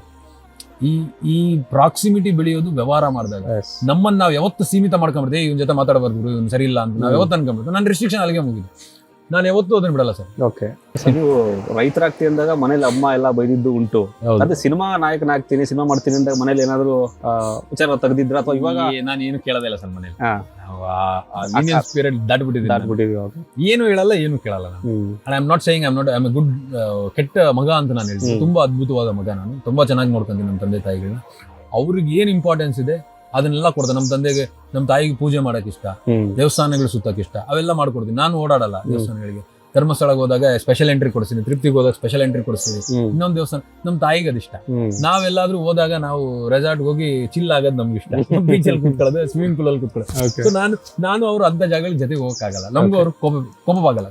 ಈ ಈ ಪ್ರಾಕ್ಸಿಮಿಟಿ ಬೆಳೆಯೋದು ವ್ಯವಹಾರ ಮಾಡಿದಾಗ. ನಮ್ಮನ್ನು ನಮ್ಮನ್ನ ನಾವು ಯಾವತ್ತು ಸೀಮಿತ ಮಾಡ್ಕೊಂಡ್ಬಿಡ್ತೀವಿ ಇವನ್ ಜೊತೆ ಮಾತಾಡಬಾರ್ದು ಇವನ್ ಸರಿ ಇಲ್ಲ ಅಂತ. ನಾವು ಯಾವತ್ತು ಅನ್ಕೊಂಡ್ಬಿಡ್ತೀವಿ. ನನ್ನ ರಿಸ್ಟ್ರಿಕ್ಷನ್ ಅಲ್ಲಿಗೆ ಮುಗಿದು ನಾನು ಯಾವತ್ತೂ ಅದನ್ನ ಬಿಡಲ್ಲ ಸರ್. ಓಕೆ ನೀವು ರೈತರಾಗ್ತೀನಿ ಅಂದಾಗ ಮನೇಲಿ ಅಮ್ಮ ಎಲ್ಲ ಬೈದಿದ್ದು ಉಂಟು. ಹೌದು. ಅದೇ ಸಿನಿಮಾ ನಾಯಕನಾಗ್ತೀನಿ ಸಿನಿಮಾ ಮಾಡ್ತೀನಿ ಅಂದಾಗ ಮನೇಲಿ ಏನಾದ್ರು ಆ, ವಿಚಾರ ತೆಗೆದಿದ್ರ ಅಥವಾ ಇವಾಗ ನಾನು ಏನು ಕೇಳೋದಿಲ್ಲ ಸರ್ ಮನೇಲಿ. ಹಾ. ಪೀರಿಯಡ್ ದಾಟ್ಬಿಟ್ಟಿದ್ದೀನಿ ದಾಟ್ಬಿಟ್ಟಿದೀವಿ ಇವಾಗ ಏನು ಹೇಳಲ್ಲ ಏನು ಕೇಳಲ್ಲ ನಾನು. ಹ್ಮ್. I am not saying I'm not I a good ಕೆಟ್ಟ ಮಗ ಅಂತ ನಾನು ಹೇಳ್ತೀನಿ. ಹ್ಮ್. ತುಂಬಾ ಅದ್ಭುತವಾದ ಮಗ ನಾನು. ತುಂಬಾ ಚೆನ್ನಾಗಿ ನೋಡ್ಕೊಂತೀನಿ ನಮ್ಮ ತಂದೆ ತಾಯಿಗಳನ್ನ. ಅವ್ರಿಗೆ ಏನ್ ಇಂಪಾರ್ಟೆನ್ಸ್ ಇದೆ? ಅದನ್ನೆಲ್ಲ ಕೊಡ್ತಾರೆ. ನಮ್ಮ ತಂದೆಗೆ ನಮ್ಮ ತಾಯಿಗೆ ಪೂಜೆ ಮಾಡಕ್ ಇಷ್ಟ. ದೇವಸ್ಥಾನಗಳು ಸುತ್ತಕ್ಕೆ ಇಷ್ಟ. ಅವೆಲ್ಲ ಮಾಡ್ಕೊಡ್ತೀನಿ. ನಾನು ಓಡಾಡಲ್ಲ ದೇವಸ್ಥಾನಗಳಿಗೆ. ಧರ್ಮಸ್ಥಳಕ್ಕೆ ಹೋದಾಗ ಸ್ಪೆಷಲ್ ಎಂಟ್ರಿ ಕೊಡ್ತೀನಿ ತೃಪ್ತಿಗೆ ಹೋದಾಗ ಸ್ಪೆಷಲ್ ಎಂಟ್ರಿ ಹ್ಮ್. ಇನ್ನೊಂದು ದೇವಸ್ಥಾನ ನಮ್ಮ ತಾಯಿಗೆ ಅದಿಷ್ಟ ನಾವೆಲ್ಲಾದ್ರೂ ಹೋದಾಗ ನಾವು ರೆಸಾರ್ಟ್ ಹೋಗಿ ಚಿಲ್ ಆಗೋದು ನಮ್ಗೆ ಇಷ್ಟ. ಬೀಚಲ್ಲಿ ಕುತ್ಕೊಳ್ಳೋದು ಸ್ವಿಮ್ಮಿಂಗ್ ಪೂಲ್ ಅಲ್ಲಿ ಕುತ್ಕೊಳ್ಳೋದು. ನಾನು ನಾನು ಅವ್ರು ಅಂತ ಜಾಗಗಳಿಗೆ ಜೊತೆಗೆ ಹೋಗಕ್ಕಾಗಲ್ಲ. ನಮ್ಗೂ ಅವ್ರು ಕೋಪ ಕೋಪವಾಗಲ್ಲ.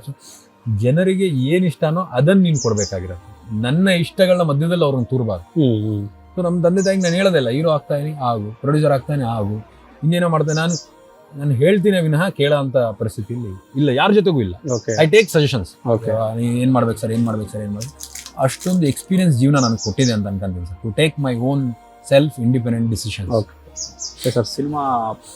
ಜನರಿಗೆ ಏನ್ ಇಷ್ಟನೋ ಅದನ್ನ ನೀನು ಕೊಡ್ಬೇಕಾಗಿರೋದು. ನನ್ನ ಇಷ್ಟಗಳ ಮಧ್ಯದಲ್ಲಿ ಅವ್ರನ್ನ ತೂರ್ಬಾರ್ದು. ಸೊ ನಮ್ಮ ತಂದೆ ತಾಯಿಗೆ ನಾನು ಹೇಳೋದಿಲ್ಲ ಹೀರೋ ಆಗ್ತಾ ಇದೀನಿ ಆಗು ಪ್ರೊಡ್ಯೂಸರ್ ಆಗ್ತಾನೆ ಆಗು. ಇನ್ನೇನೋ ಮಾಡ್ತೇನೆ ನಾನು ನಾನು ಹೇಳ್ತೀನಿ ವಿನಃ ಕೇಳೋ ಅಂತ ಪರಿಸ್ಥಿತಿ ಇಲ್ಲಿ ಇಲ್ಲ. ಯಾರ ಜೊತೆಗೂ ಇಲ್ಲ. ಐ ಟೇಕ್ ಸಜೆಷನ್ಸ್ ಓಕೆ ಏನು ಮಾಡ್ಬೇಕು ಸರ್ ಏನು ಮಾಡ್ಬೇಕು ಸರ್ ಏನು ಮಾಡ್ಬೇಕು? ಅಷ್ಟೊಂದು ಎಕ್ಸ್ಪೀರಿಯನ್ಸ್ ಜೀವನ ನನಗೆ ಕೊಟ್ಟಿದೆ ಅಂತ ಅನ್ಕೊಂತೀನಿ sir to take my own self independent decision. Sir cinema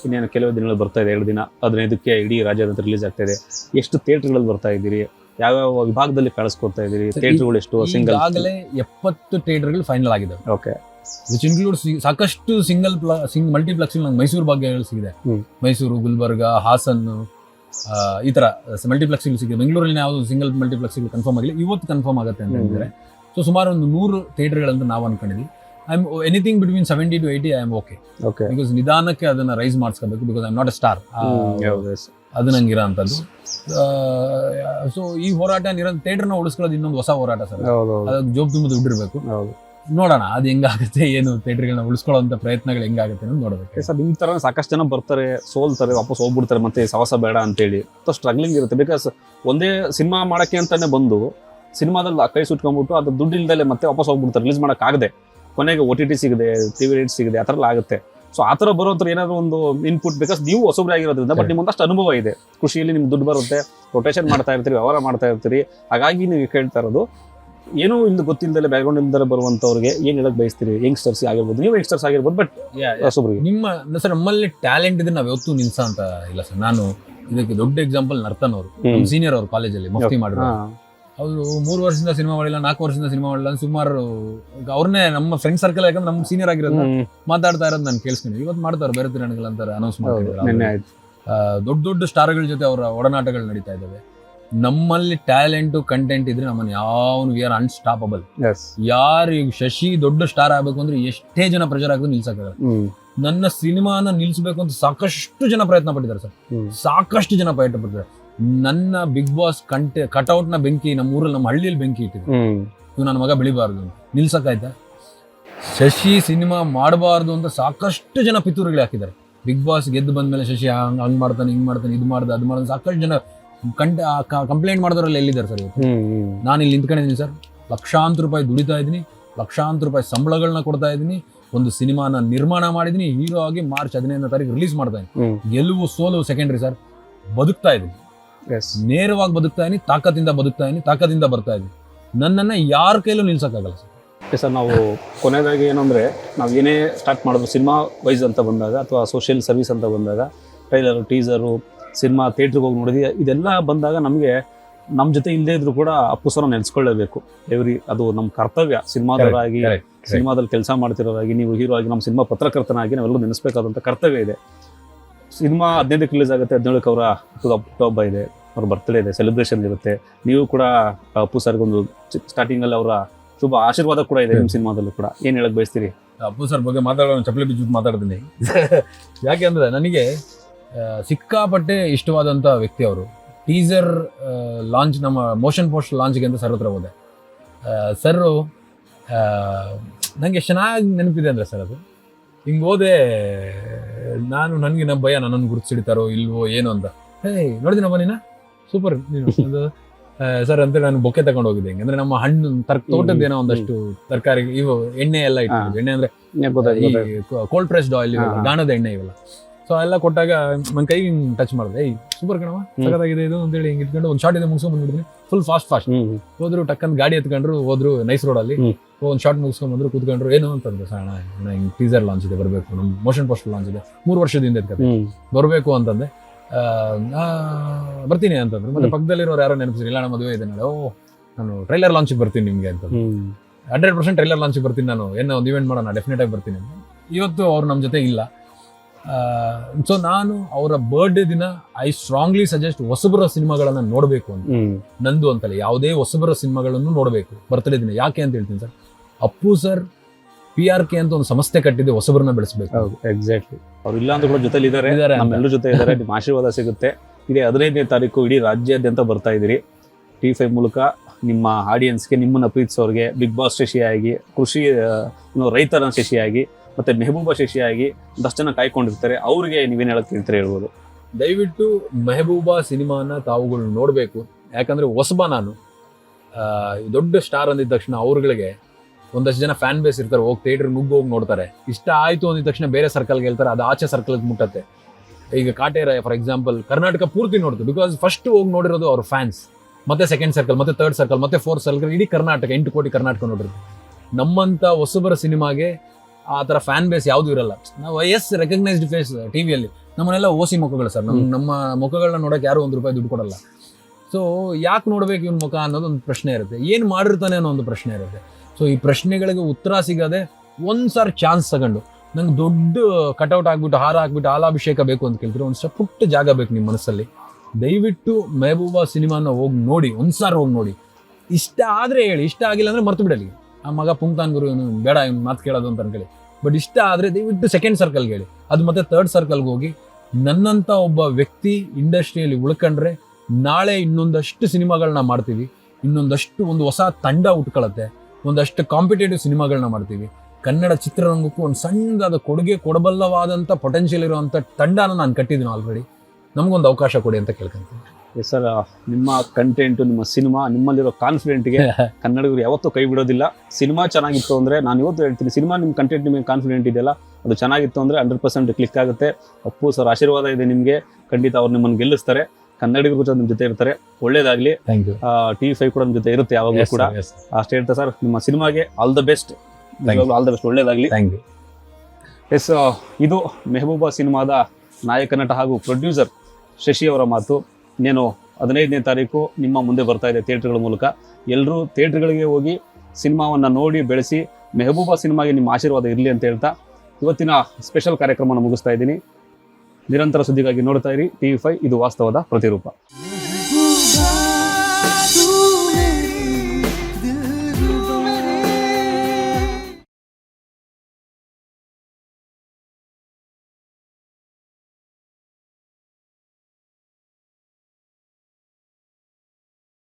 ಇನ್ನೇನು ಕೆಲವು ದಿನಗಳು ಬರ್ತಾ ಇದೆ ಎರಡು ದಿನ. ಹದಿನೈದಕ್ಕೆ ಇಡೀ ರಾಜ್ಯಾದ್ಯಂತ ರಿಲೀಸ್ ಆಗ್ತಾ ಇದೆ. ಎಷ್ಟು ಥಿಯೇಟರ್ಗಳಲ್ಲಿ ಬರ್ತಾ ಇದ್ದೀರಿ? ಯಾವ್ಯಾವ ವಿಭಾಗದಲ್ಲಿ ಕಾಣಿಸ್ಕೊಡ್ತಾ ಇದ್ದೀರಿ? ಥಿಯೇಟರ್ಗಳು ಎಷ್ಟು? ಸಿಂಗಲ್ ಆಗಲೇ ಎಪ್ಪತ್ತು ಥಿಯೇಟರ್ಗಳು ಫೈನಲ್ ಆಗಿದೆ ಓಕೆ ವಿಚ್ ಇನ್ಕ್ಲೂಡ್ಸ್ ಸಾಕಷ್ಟು ಸಿಂಗಲ್ ಸಿಂಗ್ ಮಲ್ಟಿಪ್ಲೆಕ್ಸ್ ನಂಗೆ ಮೈಸೂರು ಭಾಗ್ಯಗಳು ಸಿಗಿದೆ ಮೈಸೂರು ಗುಲ್ಬರ್ಗ ಹಾಸನ್ ಈ ತರ ಮಲ್ಟಿಪ್ಲೆಕ್ಸ್ ಸಿಗಿದೆ ಬೆಂಗಳೂರಲ್ಲಿ ಯಾವುದು ಸಿಂಗಲ್ ಮಲ್ಟಿಪ್ಲೆಕ್ಸ್ ಕನ್ಫರ್ಮ್ ಆಗಿಲ್ಲ ಇವತ್ತು ಕನ್ಫರ್ಮ್ ಆಗುತ್ತೆ ಅಂತ. ಹೇಳಿದ್ರೆ. ಸೊ ಸುಮಾರು ಒಂದು ನೂರು ಥಿಯೇಟರ್ಗಳಂತ ನಾವು ಅನ್ಕೊಂಡಿದ್ವಿ. I am anything between seventy to eighty I am okay okay because ನಿಧಾನಕ್ಕೆ ಅದನ್ನ raise ಮಾಡಿಸ್ಕೋಬೇಕು because I am not a star ಅದು ನಂಗೆ ಇರೋಂಥದ್ದು ಸೊ ಈ ಹೋರಾಟ ನಿರ ಥಿಯೇಟರ್ನ ಉಳಿಸ್ಕೊಳ್ಳೋದು ಇನ್ನೊಂದು ಹೊಸ ಹೋರಾಟ ಸರ್. ಅದಕ್ಕೆ ಜೋಬ್ ತುಂಬ ದುಡ್ಡಿರ್ಬೇಕು. ಹೌದು. ನೋಡೋಣ ಅದು ಹೆಂಗಾಗುತ್ತೆ ಏನು ಥಿಯೇಟರ್ಗಳನ್ನ ಅಂತ ಪ್ರಯತ್ನಗಳು ಹೆಂಗಾಗುತ್ತೆ ಅನ್ನೋದು ನೋಡಬೇಕು. ಸರ್ ನಿಮ್ ತರ ಸಾಕಷ್ಟು ಜನ ಬರ್ತಾರೆ ಸೋಲ್ತಾರೆ ವಾಪಸ್ ಹೋಗ್ಬಿಡ್ತಾರೆ ಮತ್ತೆ ಸವಸ ಬೇಡ ಅಂತೇಳಿ. ಸ್ಟ್ರಗ್ಲಿಂಗ್ ಇರುತ್ತೆ. ಬಿಕಾಸ್ ಒಂದೇ ಸಿನಿಮಾ ಮಾಡಕ್ಕೆ ಅಂತಾನೆ ಬಂದು ಸಿನಿಮಾದಲ್ಲಿ ಕೈ ಸುಟ್ಕೊಂಡ್ಬಿಟ್ಟು ಅದು ದುಡ್ಡು ಇಲ್ದಲೆ ಮತ್ತೆ ವಾಪಸ್ ಹೋಗ್ಬಿಡ್ತಾರೆ ರಿಲೀಸ್ ಆಗದೆ ಕೊನೆಗೆ ಒ ಟಿ ಟಿ ಸಿಗಿದೆ ಟಿವಿ ರೇಟ್ ಸಿಗದೆ ಆ ಥರ ಎಲ್ಲ ಆಗುತ್ತೆ. ಸೊ ಆ ಥರ ಬರೋದ್ರ ಏನಾದರೂ ಒಂದು ಇನ್ಪುಟ್ ಬಿಕಾಸ್ ನೀವು ಹೊಸಬ್ರೆ ಆಗಿರೋದ್ರಿಂದ ಬಟ್ ನಿಮ್ಮೊಂದಷ್ಟು ಅನುಭವ ಇದೆ. ಕೃಷಿಯಲ್ಲಿ ನಿಮ್ಗೆ ದುಡ್ಡು ಬರುತ್ತೆ ರೊಟೇಷನ್ ಮಾಡ್ತಾ ಇರ್ತೀರಿ ವ್ಯವಹಾರ ಮಾಡ್ತಾ ಇರ್ತೀರಿ. ಹಾಗಾಗಿ ನೀವು ಕೇಳ್ತಾ ಇರೋದು ಏನೋ ಇಂದು ಗೊತ್ತಿಲ್ಲದೆ ಬ್ಯಾಕ್ಗ್ರೌಂಡ್ ಇಲ್ದಲೆ ಬರುವಂತವ್ರಿಗೆ ಏನ್ ಹೇಳಕ್ ಬಯಸ್ತೀರಿ? ಯಂಗ್ಸ್ಟರ್ಸ್ ಆಗಿರ್ಬೋದು ನೀವು ಯಂಗ್ಸ್ಟರ್ಸ್ ಆಗಿರ್ಬೋದು ಬಟ್ ಹೊಸಬ್ರಿಗೆ. ನಿಮ್ಮ ಸರ್ ನಮ್ಮಲ್ಲಿ ಟ್ಯಾಲೆಂಟ್ ಇದೆ ನಾವು ಯಾವತ್ತೂ ನಿಲ್ಸ ಅಂತ ಇಲ್ಲ ಸರ್. ನಾನು ಇದಕ್ಕೆ ದೊಡ್ಡ ಎಕ್ಸಾಂಪಲ್ ನರ್ತನ್ ಅವರು ಸೀನಿಯರ್ ಅವರು ಕಾಲೇಜಲ್ಲಿ ಮಫ್ತಿ ಮಾಡಿದ್ರು ಅವರು ಮೂರು ವರ್ಷದಿಂದ ಸಿನಿಮಾ ಮಾಡಿಲ್ಲ ನಾಲ್ಕು ವರ್ಷದಿಂದ ಸಿನಿಮಾ ಮಾಡಿಲ್ಲ ಅಂತ ಸುಮಾರು ಅವ್ರನ್ನೇ ನಮ್ಮ ಫ್ರೆಂಡ್ ಸರ್ಕಲ್ ಯಾಕಂದ್ರೆ ನಮ್ಮ ಸೀನಿಯರ್ ಆಗಿರೋದು ಮಾತಾಡ್ತಾ ಇರೋದು ನಾನು ಕೇಳಿಸ್ತೀನಿ. ಇವತ್ತು ಮಾಡ್ತಾರೆ ಬೇರೆ ತಿರಣಗಳು ಅಂತಾರೆ ಅನೌನ್ಸ್ ಮಾಡ್ತಾರೆ ದೊಡ್ಡ ದೊಡ್ಡ ಸ್ಟಾರ್ಗಳ ಜೊತೆ ಅವರ ಒಡನಾಟಗಳು ನಡೀತಾ ಇದ್ದಾವೆ. ನಮ್ಮಲ್ಲಿ ಟ್ಯಾಲೆಂಟ್ ಕಂಟೆಂಟ್ ಇದ್ರೆ ನಮ್ಮನ್ನು ಯಾವನು ವಿ ಆರ್ ಅನ್ಸ್ಟಾಪಬಲ್ ಯಾರು ಈಗ ಶಶಿ ದೊಡ್ಡ ಸ್ಟಾರ್ ಆಗ್ಬೇಕು ಅಂದ್ರೆ ಎಷ್ಟೇ ಜನ ಪ್ರೆಷರ್ ಹಾಕಿದ್ರು ನಿಲ್ಸಕ್ಕಾಗಲ್ಲ. ನನ್ನ ಸಿನಿಮಾನ ನಿಲ್ಸಬೇಕು ಅಂತ ಸಾಕಷ್ಟು ಜನ ಪ್ರಯತ್ನ ಪಟ್ಟಿದ್ದಾರೆ ಸರ್. ಸಾಕಷ್ಟು ಜನ ಪ್ರಯತ್ನ ಪಟ್ಟಿದ್ದಾರೆ. ನನ್ನ ಬಿಗ್ ಬಾಸ್ ಕಂಟೆ ಕಟೌಟ್ನ ಬೆಂಕಿ ನಮ್ಮ ಊರಲ್ಲಿ ನಮ್ಮ ಹಳ್ಳಿಯಲ್ಲಿ ಬೆಂಕಿ ಇಟ್ಟಿದ್ರು. ಇವು ನನ್ನ ಮಗ ಬೆಳಿಬಾರ್ದು ನಿಲ್ಸಕ್ಕಾಯ್ತಾ ಶಶಿ ಸಿನಿಮಾ ಮಾಡಬಾರ್ದು ಅಂತ ಸಾಕಷ್ಟು ಜನ ಪಿತೂರುಗಳು ಹಾಕಿದ್ದಾರೆ. ಬಿಗ್ ಬಾಸ್ ಗೆದ್ದು ಬಂದ್ಮೇಲೆ ಶಶಿ ಹಂಗ್ ಹಂಗ್ ಮಾಡ್ತಾನೆ ಹಿಂಗ್ ಮಾಡ್ತಾನೆ ಇದು ಮಾಡ್ದ ಅದು ಮಾಡ್ದು ಸಾಕಷ್ಟು ಜನ ಕಂಟ ಕಂಪ್ಲೇಂಟ್ ಮಾಡಿದವರೆಲ್ಲ ಎಲ್ಲಿದ್ದಾರೆ ಸರ್ ಇವತ್ತು? ನಾನು ಇಲ್ಲಿ ನಿಂತ್ಕೊಂಡಿದ್ದೀನಿ ಸರ್. ಲಕ್ಷಾಂತರ ರೂಪಾಯಿ ದುಡಿತಾ ಇದ್ದೀನಿ ಲಕ್ಷಾಂತರ ರೂಪಾಯಿ ಸಂಬಳಗಳನ್ನ ಕೊಡ್ತಾ ಇದ್ದೀನಿ ಒಂದು ಸಿನಿಮಾನ ನಿರ್ಮಾಣ ಮಾಡಿದ್ದೀನಿ ಹೀರೋ ಆಗಿ ಮಾರ್ಚ್ ಹದಿನೈದನೇ ತಾರೀಕು ರಿಲೀಸ್ ಮಾಡ್ತಾ ಇದ್ದೀನಿ ಗೆಲುವು ಸೋಲು ಸೆಕೆಂಡ್ರಿ ಸರ್. ಬದುಕ್ತಾ ಇದ್ದೀನಿ ನೇರವಾಗಿ ಬದುಕ್ತಾ ಇದೀನಿ ತಾಕತ್ತಿಂದ ಬದುಕ್ತಾ ಇದೀನಿ ತಾಕತ್ತಿಂದ ಬರ್ತಾ ಇದೀನಿ. ನನ್ನನ್ನ ಯಾರ ಕೈಲೂ ನಿಲ್ಸಕ್ಕಾಗಲ್ಲ ಸರ್. ಸರ್ ನಾವು ಕೊನೆಯದಾಗಿ ಅಂದ್ರೆ ನಾವು ಏನೇ ಸ್ಟಾರ್ಟ್ ಮಾಡೋದು ಸಿನಿಮಾ ವೈಸ್ ಅಂತ ಬಂದಾಗ ಅಥವಾ ಸೋಷಿಯಲ್ ಸರ್ವಿಸ್ ಅಂತ ಬಂದಾಗ ಟ್ರೈಲರು ಟೀಸರು ಸಿನಿಮಾ ಥಿಯೇಟ್ರಿಗೆ ಹೋಗಿ ನೋಡಿದ್ವಿ ಇದೆಲ್ಲ ಬಂದಾಗ ನಮಗೆ ನಮ್ಮ ಜೊತೆ ಇಲ್ಲದೇ ಇದ್ರು ಕೂಡ ಅಪ್ಪು ಸರ ನೆನೆಸ್ಕೊಳ್ಳೇಬೇಕು. ಎವ್ರಿ ಅದು ನಮ್ಮ ಕರ್ತವ್ಯ. ಸಿನಿಮಾದವರಾಗಿ ಸಿನಿಮಾದಲ್ಲಿ ಕೆಲಸ ಮಾಡ್ತಿರೋರಾಗಿ ನೀವು ಹೀರೋ ಆಗಿ ನಮ್ಮ ಸಿನಿಮಾ ಪತ್ರಕರ್ತನಾಗಿ ನಾವೆಲ್ಲರೂ ನೆನೆಸ್ಬೇಕಾದಂಥ ಕರ್ತವ್ಯ ಇದೆ. ಸಿನಿಮಾ ಹದಿನೈದಕ್ಕೆ ರಿಲೀಸ್ ಆಗುತ್ತೆ, ಹದಿನೇಳಕ್ಕೆ ಅವರ ಹುಟ್ಟುಹಬ್ಬ ಇದೆ, ಅವ್ರ ಬರ್ತ್ಡೇ ಇದೆ ಸೆಲೆಬ್ರೇಷನ್ ಇರುತ್ತೆ. ನೀವು ಕೂಡ ಅಪ್ಪು ಸರ್ಗೊಂದು ಸ್ಟಾರ್ಟಿಂಗಲ್ಲಿ ಅವರ ಶುಭ ಆಶೀರ್ವಾದ ಕೂಡ ಇದೆ ನಿಮ್ಮ ಸಿನಿಮಾದಲ್ಲೂ ಕೂಡ. ಏನು ಹೇಳಕ್ಕೆ ಬಯಸ್ತೀರಿ? ಅಪ್ಪು ಸರ್ ಬಗ್ಗೆ ಮಾತಾಡೋಣ, ಚಪ್ಪಲಿ ಬಿದ್ದು ಮಾತಾಡ್ತೀನಿ. ಯಾಕೆ ಅಂದರೆ ನನಗೆ ಸಿಕ್ಕಾಪಟ್ಟೆ ಇಷ್ಟವಾದಂಥ ವ್ಯಕ್ತಿ ಅವರು. ಟೀಸರ್ ಲಾಂಚ್ ನಮ್ಮ ಮೋಷನ್ ಪೋಸ್ಟ್ ಲಾಂಚ್ಗೆ ಅಂತ ಸರ್ ಹತ್ರ ಹೋದೆ. ಸರ್ ನನಗೆ ಚೆನ್ನಾಗಿ ನೆನಪಿದೆ ಅಂದರೆ ಸರ್ ಅದು. ಹಿಂಗೆ ಹೋದೆ ನಾನು ನನಗೆ ನಮ್ಮ ಭಯ ನನ್ನನ್ನು ಗುರುತಿಸಿಡ್ತಾರೋ ಇಲ್ವೋ ಏನು ಅಂತ. ಹೇ ನೋಡಿದಿನಪ್ಪ ನೀನ? ಸೂಪರ್ ನೀನು. ಸರ್ ಅಂತ ನಾನು ಬೊಕ್ಕೆ ತಗೊಂಡು ಹೋಗಿದ್ದೆ ಹಿಂಗೆ ಅಂದ್ರೆ ನಮ್ಮ ಹಣ್ಣು ತರ್ ತೋಟದ್ದೇನೋ ಒಂದಷ್ಟು ತರಕಾರಿ ಇವು ಎಣ್ಣೆ ಎಲ್ಲ ಇಟ್ಟು ಎಣ್ಣೆ ಅಂದ್ರೆ ಕೋಲ್ಡ್ ಪ್ರೆಸ್ಡ್ ಆಯಿಲ್. ಗಾಣದ ಎಣ್ಣೆ ಇವೆಲ್ಲ. ಸೊ ಎಲ್ಲ ಕೊಟ್ಟಾಗ ನನ್ನ ಕೈಗೆ ಟಚ್ ಮಾಡಿದೆ. ಏಯ್ ಸೂಪರ್ ಕಣವ ಸಖತ್ತಾಗಿದೆ ಇದು ಅಂತೇಳಿ ಹಿಂಗೆ ಇಟ್ಕೊಂಡು ಒಂದು ಶಾರ್ಟ್ ಇದೆ ಮುಗಿಸ್ಕೊಂಡ್ ಬಂದ್ಬಿಡ್ತೀನಿ ಫುಲ್ ಫಾಸ್ಟ್ ಫಾಸ್ಟ್ ಹೋದ್ರು ಟಕ್ಕಂತ ಗಾಡಿ ಎತ್ಕೊಂಡ್ರು ಹೋದ್ರು ನೈಸ್ ರೋಡಲ್ಲಿ ಅಲ್ಲಿ. ಒಂದು ಶಾರ್ಟ್ ಮುಗಿಸ್ಕೊಂಡ್ ಬಂದ್ರು ಕೂತ್ಕೊಂಡ್ರು ಏನು ಅಂತಂದ್ರೆ. ಸಣ್ಣ ಹಿಂಗೆ ಟೀಸರ್ ಲಾಂಚ್ ಇದೆ ಬರಬೇಕು. ನಮ್ಮ ಮೋಷನ್ ಪೋಸ್ಟ್ ಲಾಂಚ್ ಇದೆ. ಮೂರು ವರ್ಷದಿಂದ ಎತ್ಕೊಂಡು ಬರಬೇಕು ಅಂತಂದೆ. ಬರ್ತೀನಿ ಅಂತಂದ್ರು. ಮತ್ತೆ. ಪಕ್ಕದಲ್ಲಿರೋರು ಯಾರೋ ನೆನಪಿಸಿದ್ರು ಇಲ್ಲ ಮದುವೆ ಇದೆ ನಾಳೆ ಓ ನಾನು ಟ್ರೈಲರ್ ಲಾಂಚಿಗೆ ಬರ್ತೀನಿ ನಿಮಗೆ ಅಂತ. ಹಂಡ್ರೆಡ್ ಪರ್ಸೆಂಟ್ ಟ್ರೈಲರ್ ಲಾಂಚಿಗೆ ಬರ್ತೀನಿ ನಾನು. ಏನೋ ಒಂದು ಇವೆಂಟ್ ಮಾಡೋಣ ಡೆಫಿನೆಟ್ ಆಗಿ ಬರ್ತೀನಿ ಇವತ್ತು ಅವ್ರು ನಮ್ಮ ಜೊತೆ ಇಲ್ಲ. ಸೊ ನಾನು ಅವರ ಬರ್ಡೇ ದಿನ ಐ ಸ್ಟ್ರಾಂಗ್ಲಿ ಸಜೆಸ್ಟ್ ಹೊಸಬರ ಸಿನಿಮಾಗಳನ್ನ ನೋಡಬೇಕು ಅಂತ. ನಂದು ಅಂತಲ್ಲ ಯಾವುದೇ ಹೊಸಬರ ಸಿನಿಮಾಗಳನ್ನು ನೋಡಬೇಕು. ಬರ್ತಡೇ ದಿನ ಯಾಕೆ ಅಂತ ಹೇಳ್ತೀನಿ sir. Appu sir P R K ಅಂತ ಒಂದು ಸಂಸ್ಥೆ ಕಟ್ಟಿದೆ ಹೊಸಬರನ್ನ ಬೆಳೆಸಬೇಕು. ಹೌದು ಎಕ್ಸಾಕ್ಟ್ಲಿ ಅವ್ರು ಇಲ್ಲ ಅಂತ ಕೂಡ ಜೊತೆಲಿ ಇದ್ದಾರೆ. ನಮ್ಮೆಲ್ಲರ ಜೊತೆ ಇದ್ದಾರೆ ನಿಮ್ಮ ಆಶೀರ್ವಾದ ಸಿಗುತ್ತೆ. ಇದೇ ಹದಿನೈದನೇ ತಾರೀಕು ಇಡೀ ರಾಜ್ಯಾದ್ಯಂತ ಬರ್ತಾ ಇದ್ದೀರಿ. ಟಿ ಫೈವ್ ಮೂಲಕ ನಿಮ್ಮ ಆಡಿಯನ್ಸ್ಗೆ ನಿಮ್ಮನ್ನು ಪ್ರೀತಿಸೋರಿಗೆ ಬಿಗ್ ಬಾಸ್ ಶಶಿಯಾಗಿ ಕೃಷಿ ರೈತರ ಶಶಿಯಾಗಿ ಮತ್ತೆ ಮೆಹಬೂಬಾ ಶಶಿಯಾಗಿ ಒಂದಷ್ಟು ಜನ ಕಾಯ್ಕೊಂಡಿರ್ತಾರೆ. ಅವ್ರಿಗೆ ನೀವೇನು ಹೇಳಕ್ ಅಂತ ಹೇಳ್ಬೋದು. ದಯವಿಟ್ಟು ಮೆಹಬೂಬಾ ಸಿನಿಮಾನ ತಾವುಗಳು ನೋಡಬೇಕು. ಯಾಕಂದ್ರೆ ಹೊಸಬ ನಾನು. ದೊಡ್ಡ ಸ್ಟಾರ್ ಅಂದಿದ ತಕ್ಷಣ ಅವ್ರುಗಳಿಗೆ ಒಂದಷ್ಟು ಜನ ಫ್ಯಾನ್ ಬೇಸ್ ಇರ್ತಾರೆ. ಹೋಗಿ ಥಿಯೇಟರ್ ನುಗ್ಗಿ ಹೋಗಿ ನೋಡ್ತಾರೆ. ಇಷ್ಟ ಆಯ್ತು ಅಂದಿದ ತಕ್ಷಣ ಬೇರೆ ಸರ್ಕಲ್ಗೆ ಹೇಳ್ತಾರೆ. ಅದು ಆಚೆ ಸರ್ಕಲ್ಗೆ ಮುಟ್ಟತ್ತೆ. ಈಗ ಕಾಟೇರ ಫಾರ್ ಎಕ್ಸಾಂಪಲ್ ಕರ್ನಾಟಕ ಪೂರ್ತಿ ನೋಡ್ತು. ಬಿಕಾಸ್ ಫಸ್ಟ್ ಹೋಗಿ ನೋಡಿರೋದು ಅವ್ರ ಫ್ಯಾನ್ಸ್ ಮತ್ತೆ ಸೆಕೆಂಡ್ ಸರ್ಕಲ್ ಮತ್ತೆ ತರ್ಡ್ ಸರ್ಕಲ್ ಮತ್ತೆ ಫೋರ್ತ್ ಸರ್ಕಲ್ ಇಡೀ ಕರ್ನಾಟಕ, ಎಂಟು ಕೋಟಿ ಕರ್ನಾಟಕ ನೋಡಿರೋದು. ನಮ್ಮಂತ ಹೊಸಬರ ಸಿನಿಮಾಗೆ ಆ ಥರ ಫ್ಯಾನ್ ಬೇಸ್ ಯಾವುದು ಇರಲ್ಲ. ನಾವು ಎಸ್ ರೆಕಗ್ನೈಸ್ಡ್ ಫೇಸ್ ಟಿವಿಯಲ್ಲಿ ನಮ್ಮನ್ನೆಲ್ಲ ಓಸಿ ಮುಖಗಳು ಸರ್ ನಮ್ಮ ನಮ್ಮ ಮುಖಗಳನ್ನ ನೋಡೋಕೆ ಯಾರು ಒಂದು ರೂಪಾಯಿ ದುಡ್ಡು ಕೊಡಲ್ಲ. ಸೊ ಯಾಕೆ ನೋಡ್ಬೇಕು ಇವ್ನ ಮುಖ ಅನ್ನೋದು ಒಂದು ಪ್ರಶ್ನೆ ಇರುತ್ತೆ. ಏನು ಮಾಡಿರ್ತಾನೆ ಅನ್ನೋ ಒಂದು ಪ್ರಶ್ನೆ ಇರುತ್ತೆ. ಸೊ ಈ ಪ್ರಶ್ನೆಗಳಿಗೆ ಉತ್ತರ ಸಿಗದೆ ಒಂದು ಸಾರಿ ಚಾನ್ಸ್ ತಗೊಂಡು. ನಂಗೆ ದೊಡ್ಡ ಕಟೌಟ್ ಆಗ್ಬಿಟ್ಟು ಹಾರ ಹಾಕ್ಬಿಟ್ಟು ಹಾಲಾಭಿಷೇಕ ಬೇಕು ಅಂತ ಕೇಳ್ತಾರೆ ಒಂದು ಸ್ವಲ್ಪ ಪುಟ್ಟ ಜಾಗ ಬೇಕು ನಿಮ್ಮ ಮನಸ್ಸಲ್ಲಿ. ದಯವಿಟ್ಟು ಮೆಹಬೂಬಾ ಸಿನಿಮಾನ ಹೋಗಿ ನೋಡಿ ಒಂದ್ಸಾರಿ ಹೋಗಿ ನೋಡಿ. ಇಷ್ಟ ಆದರೆ ಹೇಳಿ ಇಷ್ಟ ಆಗಿಲ್ಲ ಅಂದರೆ ಮರ್ತು ಬಿಡಲಿ. ಆ ಮಗ ಪುಂಕ್ತಾನ್ ಗುರು ಇವನು ಬೇಡ, ಇವ್ನು ಮಾತು ಕೇಳೋದು ಅಂತ ಅನ್ಕೊಳ್ಳಿ. ಬಟ್ ಇಷ್ಟ ಆದರೆ ದಯವಿಟ್ಟು ಸೆಕೆಂಡ್ ಸರ್ಕಲ್ಗೆ ಹೇಳಿ. ಅದು ಮತ್ತೆ ಥರ್ಡ್ ಸರ್ಕಲ್ಗೆ ಹೋಗಿ. ನನ್ನಂಥ ಒಬ್ಬ ವ್ಯಕ್ತಿ ಇಂಡಸ್ಟ್ರಿಯಲ್ಲಿ ಉಳ್ಕೊಂಡ್ರೆ ನಾಳೆ ಇನ್ನೊಂದಷ್ಟು ಸಿನಿಮಾಗಳನ್ನ ಮಾಡ್ತೀವಿ. ಇನ್ನೊಂದಷ್ಟು ಒಂದು ಹೊಸ ತಂಡ ಉಟ್ಕೊಳತ್ತೆ. ಒಂದಷ್ಟು ಕಾಂಪಿಟೇಟಿವ್ ಸಿನಿಮಾಗಳನ್ನ ಮಾಡ್ತೀವಿ. ಕನ್ನಡ ಚಿತ್ರರಂಗಕ್ಕೂ ಒಂದು ಸಣ್ಣದಾದ ಕೊಡುಗೆ ಕೊಡಬಲ್ಲವಾದಂಥ ಪೊಟೆನ್ಷಿಯಲ್ ಇರುವಂಥ ತಂಡನ ನಾನು ಕಟ್ಟಿದ್ದೀನಿ ಆಲ್ರೆಡಿ ನಮಗೊಂದು ಅವಕಾಶ ಕೊಡಿ ಅಂತ ಕೇಳ್ಕೊಂತೀನಿ. ಸರ್ ನಿಮ್ಮ ಕಂಟೆಂಟ್ ನಿಮ್ಮ ಸಿನಿಮಾ ನಿಮ್ಮಲ್ಲಿರೋ ಕಾನ್ಫಿಡೆಂಟ್ಗೆ ಕನ್ನಡಿಗರು ಯಾವತ್ತೂ ಕೈ ಬಿಡೋದಿಲ್ಲ. ಸಿನಿಮಾ ಚೆನ್ನಾಗಿತ್ತು ಅಂದ್ರೆ ನಾನು ಇವತ್ತು ಹೇಳ್ತೀನಿ ಸಿನಿಮಾ ನಿಮ್ಮ ಕಂಟೆಂಟ್ ನಿಮಗೆ ಕಾನ್ಫಿಡೆಂಟ್ ಇದೆಯಲ್ಲ ಅದು ಚೆನ್ನಾಗಿತ್ತು ಅಂದ್ರೆ ಹಂಡ್ರೆಡ್ ಪರ್ಸೆಂಟ್ ಕ್ಲಿಕ್ ಆಗುತ್ತೆ. ಅಪ್ಪು ಸರ್ ಆಶೀರ್ವಾದ ಇದೆ ನಿಮಗೆ. ಖಂಡಿತ ಅವ್ರು ನಿಮ್ಮನ್ನು ಗೆಲ್ಲಿಸ್ತಾರೆ. ಕನ್ನಡಿಗರು ಕೂಡ ನಿಮ್ಮ ಜೊತೆ ಇರ್ತಾರೆ. ಒಳ್ಳೇದಾಗ್ಲಿ. ಥ್ಯಾಂಕ್ ಯು ಟಿ ಫೈವ್ ಕೂಡ ನಿಮ್ಮ ಜೊತೆ ಇರುತ್ತೆ ಯಾವಾಗಲೂ ಕೂಡ. ಅಷ್ಟೇ ಹೇಳ್ತಾ ಸರ್ ನಿಮ್ಮ ಸಿನಿಮಾಗೆ all the best all the best ಒಳ್ಳೇದಾಗ್ಲಿ. ಥ್ಯಾಂಕ್ ಯು ಎಸ್ ಇದು ಮೆಹಬೂಬಾ ಸಿನಿಮಾದ ನಾಯಕ ನಟ ಹಾಗೂ ಪ್ರೊಡ್ಯೂಸರ್ ಶಶಿ ಅವರ ಮಾತು. ಇನ್ನೇನು ಹದಿನೈದನೇ ತಾರೀಕು ನಿಮ್ಮ ಮುಂದೆ ಬರ್ತಾ ಇದೆ ಥಿಯೇಟ್ರ್ಗಳ ಮೂಲಕ. ಎಲ್ಲರೂ ಥಿಯೇಟ್ರ್ಗಳಿಗೆ ಹೋಗಿ ಸಿನಿಮಾವನ್ನು ನೋಡಿ, ಬೆಳೆಸಿ, ಮೆಹಬೂಬಾ ಸಿನಿಮಾಗೆ ನಿಮ್ಮ ಆಶೀರ್ವಾದ ಇರಲಿ ಅಂತ ಹೇಳ್ತಾ ಇವತ್ತಿನ ಸ್ಪೆಷಲ್ ಕಾರ್ಯಕ್ರಮನ ಮುಗಿಸ್ತಾ ಇದ್ದೀನಿ. ನಿರಂತರ ಸುದ್ದಿಗಾಗಿ ನೋಡ್ತಾ ಇರಿ. ಟಿ ವಿ ಫೈವ್, ಇದು ವಾಸ್ತವದ ಪ್ರತಿರೂಪ.